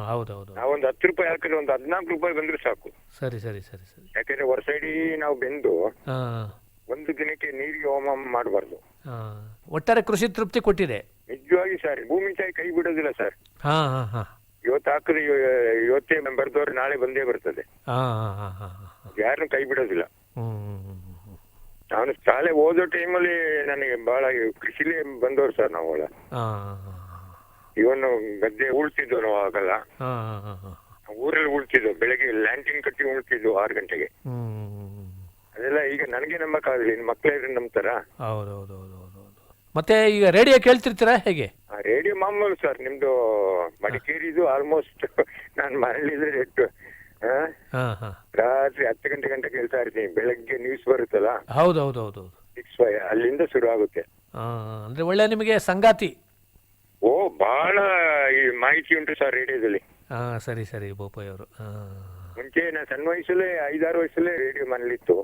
ಹೌದೌದು. ನಾವೊಂದು ಹತ್ತು ರೂಪಾಯಿ ಹಾಕಿದ್ರೆ ಒಂದು ಹದಿನಾಲ್ಕು ರೂಪಾಯಿ ಬಂದ್ರೆ ಸಾಕು. ಸರಿ ಸರಿ ಸರಿ ಸರಿ. ಯಾಕಂದ್ರೆ ವರ್ಷ ಇಡೀ ನಾವು ಬೆಂದು ಒಂದು ದಿನಕ್ಕೆ ನೀರಿಗೆ ಹೋಮ ಮಾಡಬಾರ್ದು. ಒಟ್ಟಾರೆ ಕೃಷಿ ತೃಪ್ತಿ ಕೊಟ್ಟಿದೆ. ನಿಜವಾಗಿ ಸರ್ ಭೂಮಿ ತಾಯಿ ಕೈ ಬಿಡೋದಿಲ್ಲ ಸರ್. ಇವತ್ತು ಹಾಕಿದ್ರೆ ಇವತ್ತೇ ಬರ್ದವ್ರು ನಾಳೆ ಬಂದೇ ಬರ್ತದೆ. ಯಾರನ್ನು ಕೈ ಬಿಡೋದಿಲ್ಲ. ನಾನು ಶಾಲೆ ಓದೋ ಟೈಮಲ್ಲಿ ನನಗೆ ಬಹಳ ಕೃಷಿಲಿ ಬಂದವರು ಸರ್ ನಾವು ಒಳ ಹಾಂ ಇವನು ಗದ್ದೆ ಉಳ್ತಿದ್ವು ನಾವು ಆಗಲ್ಲ ಊರಲ್ಲಿ ಉಳ್ತಿದ್ವು ಬೆಳಗ್ಗೆ ಲ್ಯಾಂಟಿಂಗ್ ಕಟ್ಟಿ ಉಳ್ತಿದ್ವು ಆರು ಗಂಟೆಗೆ. ಅದೆಲ್ಲ ಈಗ ನನಗೆ ನಂಬಕ್ಕಾಗಲಿ ಮಕ್ಕಳೇ ನಂಬ್ತಾರ? ಮತ್ತೆ ಈಗ ರೇಡಿಯೋ ಕೇಳ್ತಿರ್ತೀರಾ ಹೇಗೆ? ರೇಡಿಯೋ ಮಾಮೂಲು ಸರ್ ನಿಮ್ದು ಮಡಿಕೇರಿದು ಆಲ್ಮೋಸ್ಟ್ ನಾನು ಹಾಂ ರಾತ್ರಿ ಹತ್ತು ಗಂಟೆ ಗಂಟೆ ಕೇಳ್ತಾ ಇರ್ತೀನಿ. ಬೆಳಗ್ಗೆ ನ್ಯೂಸ್ ಬರುತ್ತಲ್ಲ? ಹೌದು ಹೌದು ಹೌದು ಹೌದು. ಸಿಕ್ಸ್ ಫೈವ್ ಅಲ್ಲಿಂದ ಶುರು ಆಗುತ್ತೆ. ಅಂದ್ರೆ ಒಳ್ಳೆ ನಿಮಗೆ ಸಂಗಾತಿ. ಓ ಬಹಳ ಈ ಮಾಹಿತಿ ಉಂಟು ಸರ್ ರೇಡಿಯೋದಲ್ಲಿ ಹಾ ಸರಿ ಸರಿ ಬೋಪಾಯ್ ಅವರು. ಮುಂಚೆ ನಾನು ಸಣ್ಣ ವಯಸ್ಸಲ್ಲೇ ಐದಾರು ವಯಸ್ಸಲ್ಲೇ ರೇಡಿಯೋ ಮನೇಲಿತ್ತು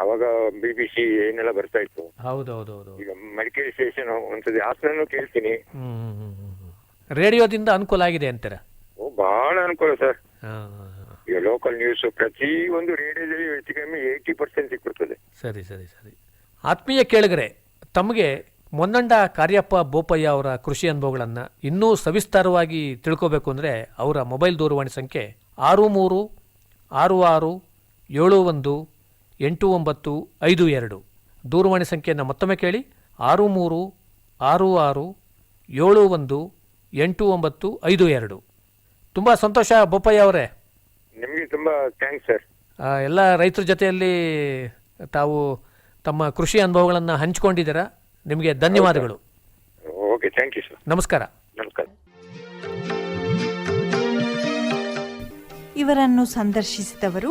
ಅವಾಗ ಬಿ ಬಿ ಸಿ ಏನೆಲ್ಲ ಬರ್ತಾ ಇತ್ತು. ಹೌದು ಹೌದು ಹೌದು ಈಗ ಮಡಿಕೇರಿ ಸ್ಟೇಷನ್ ಒಂದ್ಸತಿ ಹಾಸನೂ ಕೇಳ್ತೀನಿ. ರೇಡಿಯೋದಿಂದ ಅನುಕೂಲ ಆಗಿದೆ ಅಂತೀರ? ಬಹಳ ಅನುಕೂಲ ಸರ್. ಈಗ ಲೋಕಲ್ ನ್ಯೂಸ್ ಪ್ರತಿ ಒಂದು ರೇಡಿಯೋದಲ್ಲಿ ಹೆಚ್ಚು ಕಮ್ಮಿ ಏಯ್ಟಿ ಪರ್ಸೆಂಟ್ ಸಿಕ್ಬಿಡ್ತದೆ. ಸರಿ ಸರಿ ಸರಿ. ಆತ್ಮೀಯ ಕೇಳಿಗರೆ ತಮಗೆ ಮೊನ್ನಂಡ ಕಾರ್ಯಪ್ಪ ಬೋಪಯ್ಯ ಅವರ ಕೃಷಿ ಅನುಭವಗಳನ್ನು ಇನ್ನೂ ಸವಿಸ್ತಾರವಾಗಿ ತಿಳ್ಕೋಬೇಕು ಅಂದರೆ ಅವರ ಮೊಬೈಲ್ ದೂರವಾಣಿ ಸಂಖ್ಯೆ ಆರು ಮೂರು ಆರು ಆರು ಏಳು ಒಂದು ಎಂಟು ಒಂಬತ್ತು ಐದು ಎರಡು. ದೂರವಾಣಿ ಸಂಖ್ಯೆಯನ್ನು ಮತ್ತೊಮ್ಮೆ ಕೇಳಿ ಆರು ಮೂರು ಆರು ಆರು ಏಳು ಒಂದು ಎಂಟು ಒಂಬತ್ತು ಐದು ಎರಡು. ತುಂಬ ಸಂತೋಷ ಬೋಪಯ್ಯ ಅವರೇ. ನಿಮಗೆ ತುಂಬಾ ಥ್ಯಾಂಕ್ಸ್ ಸರ್ ಆ, ಎಲ್ಲ ರೈತರ ಜೊತೆಯಲ್ಲಿ ತಾವು ತಮ್ಮ ಕೃಷಿ ಅನುಭವಗಳನ್ನು ಹಂಚಿಕೊಂಡಿದ್ದೀರಾ. ನಿಮಗೆ ಧನ್ಯವಾದಗಳು. ಓಕೆ ಥ್ಯಾಂಕ್ ಯು ಸರ್ ನಮಸ್ಕಾರ. ನಮಸ್ಕಾರ. ಇವರನ್ನು ಸಂದರ್ಶಿಸಿದವರು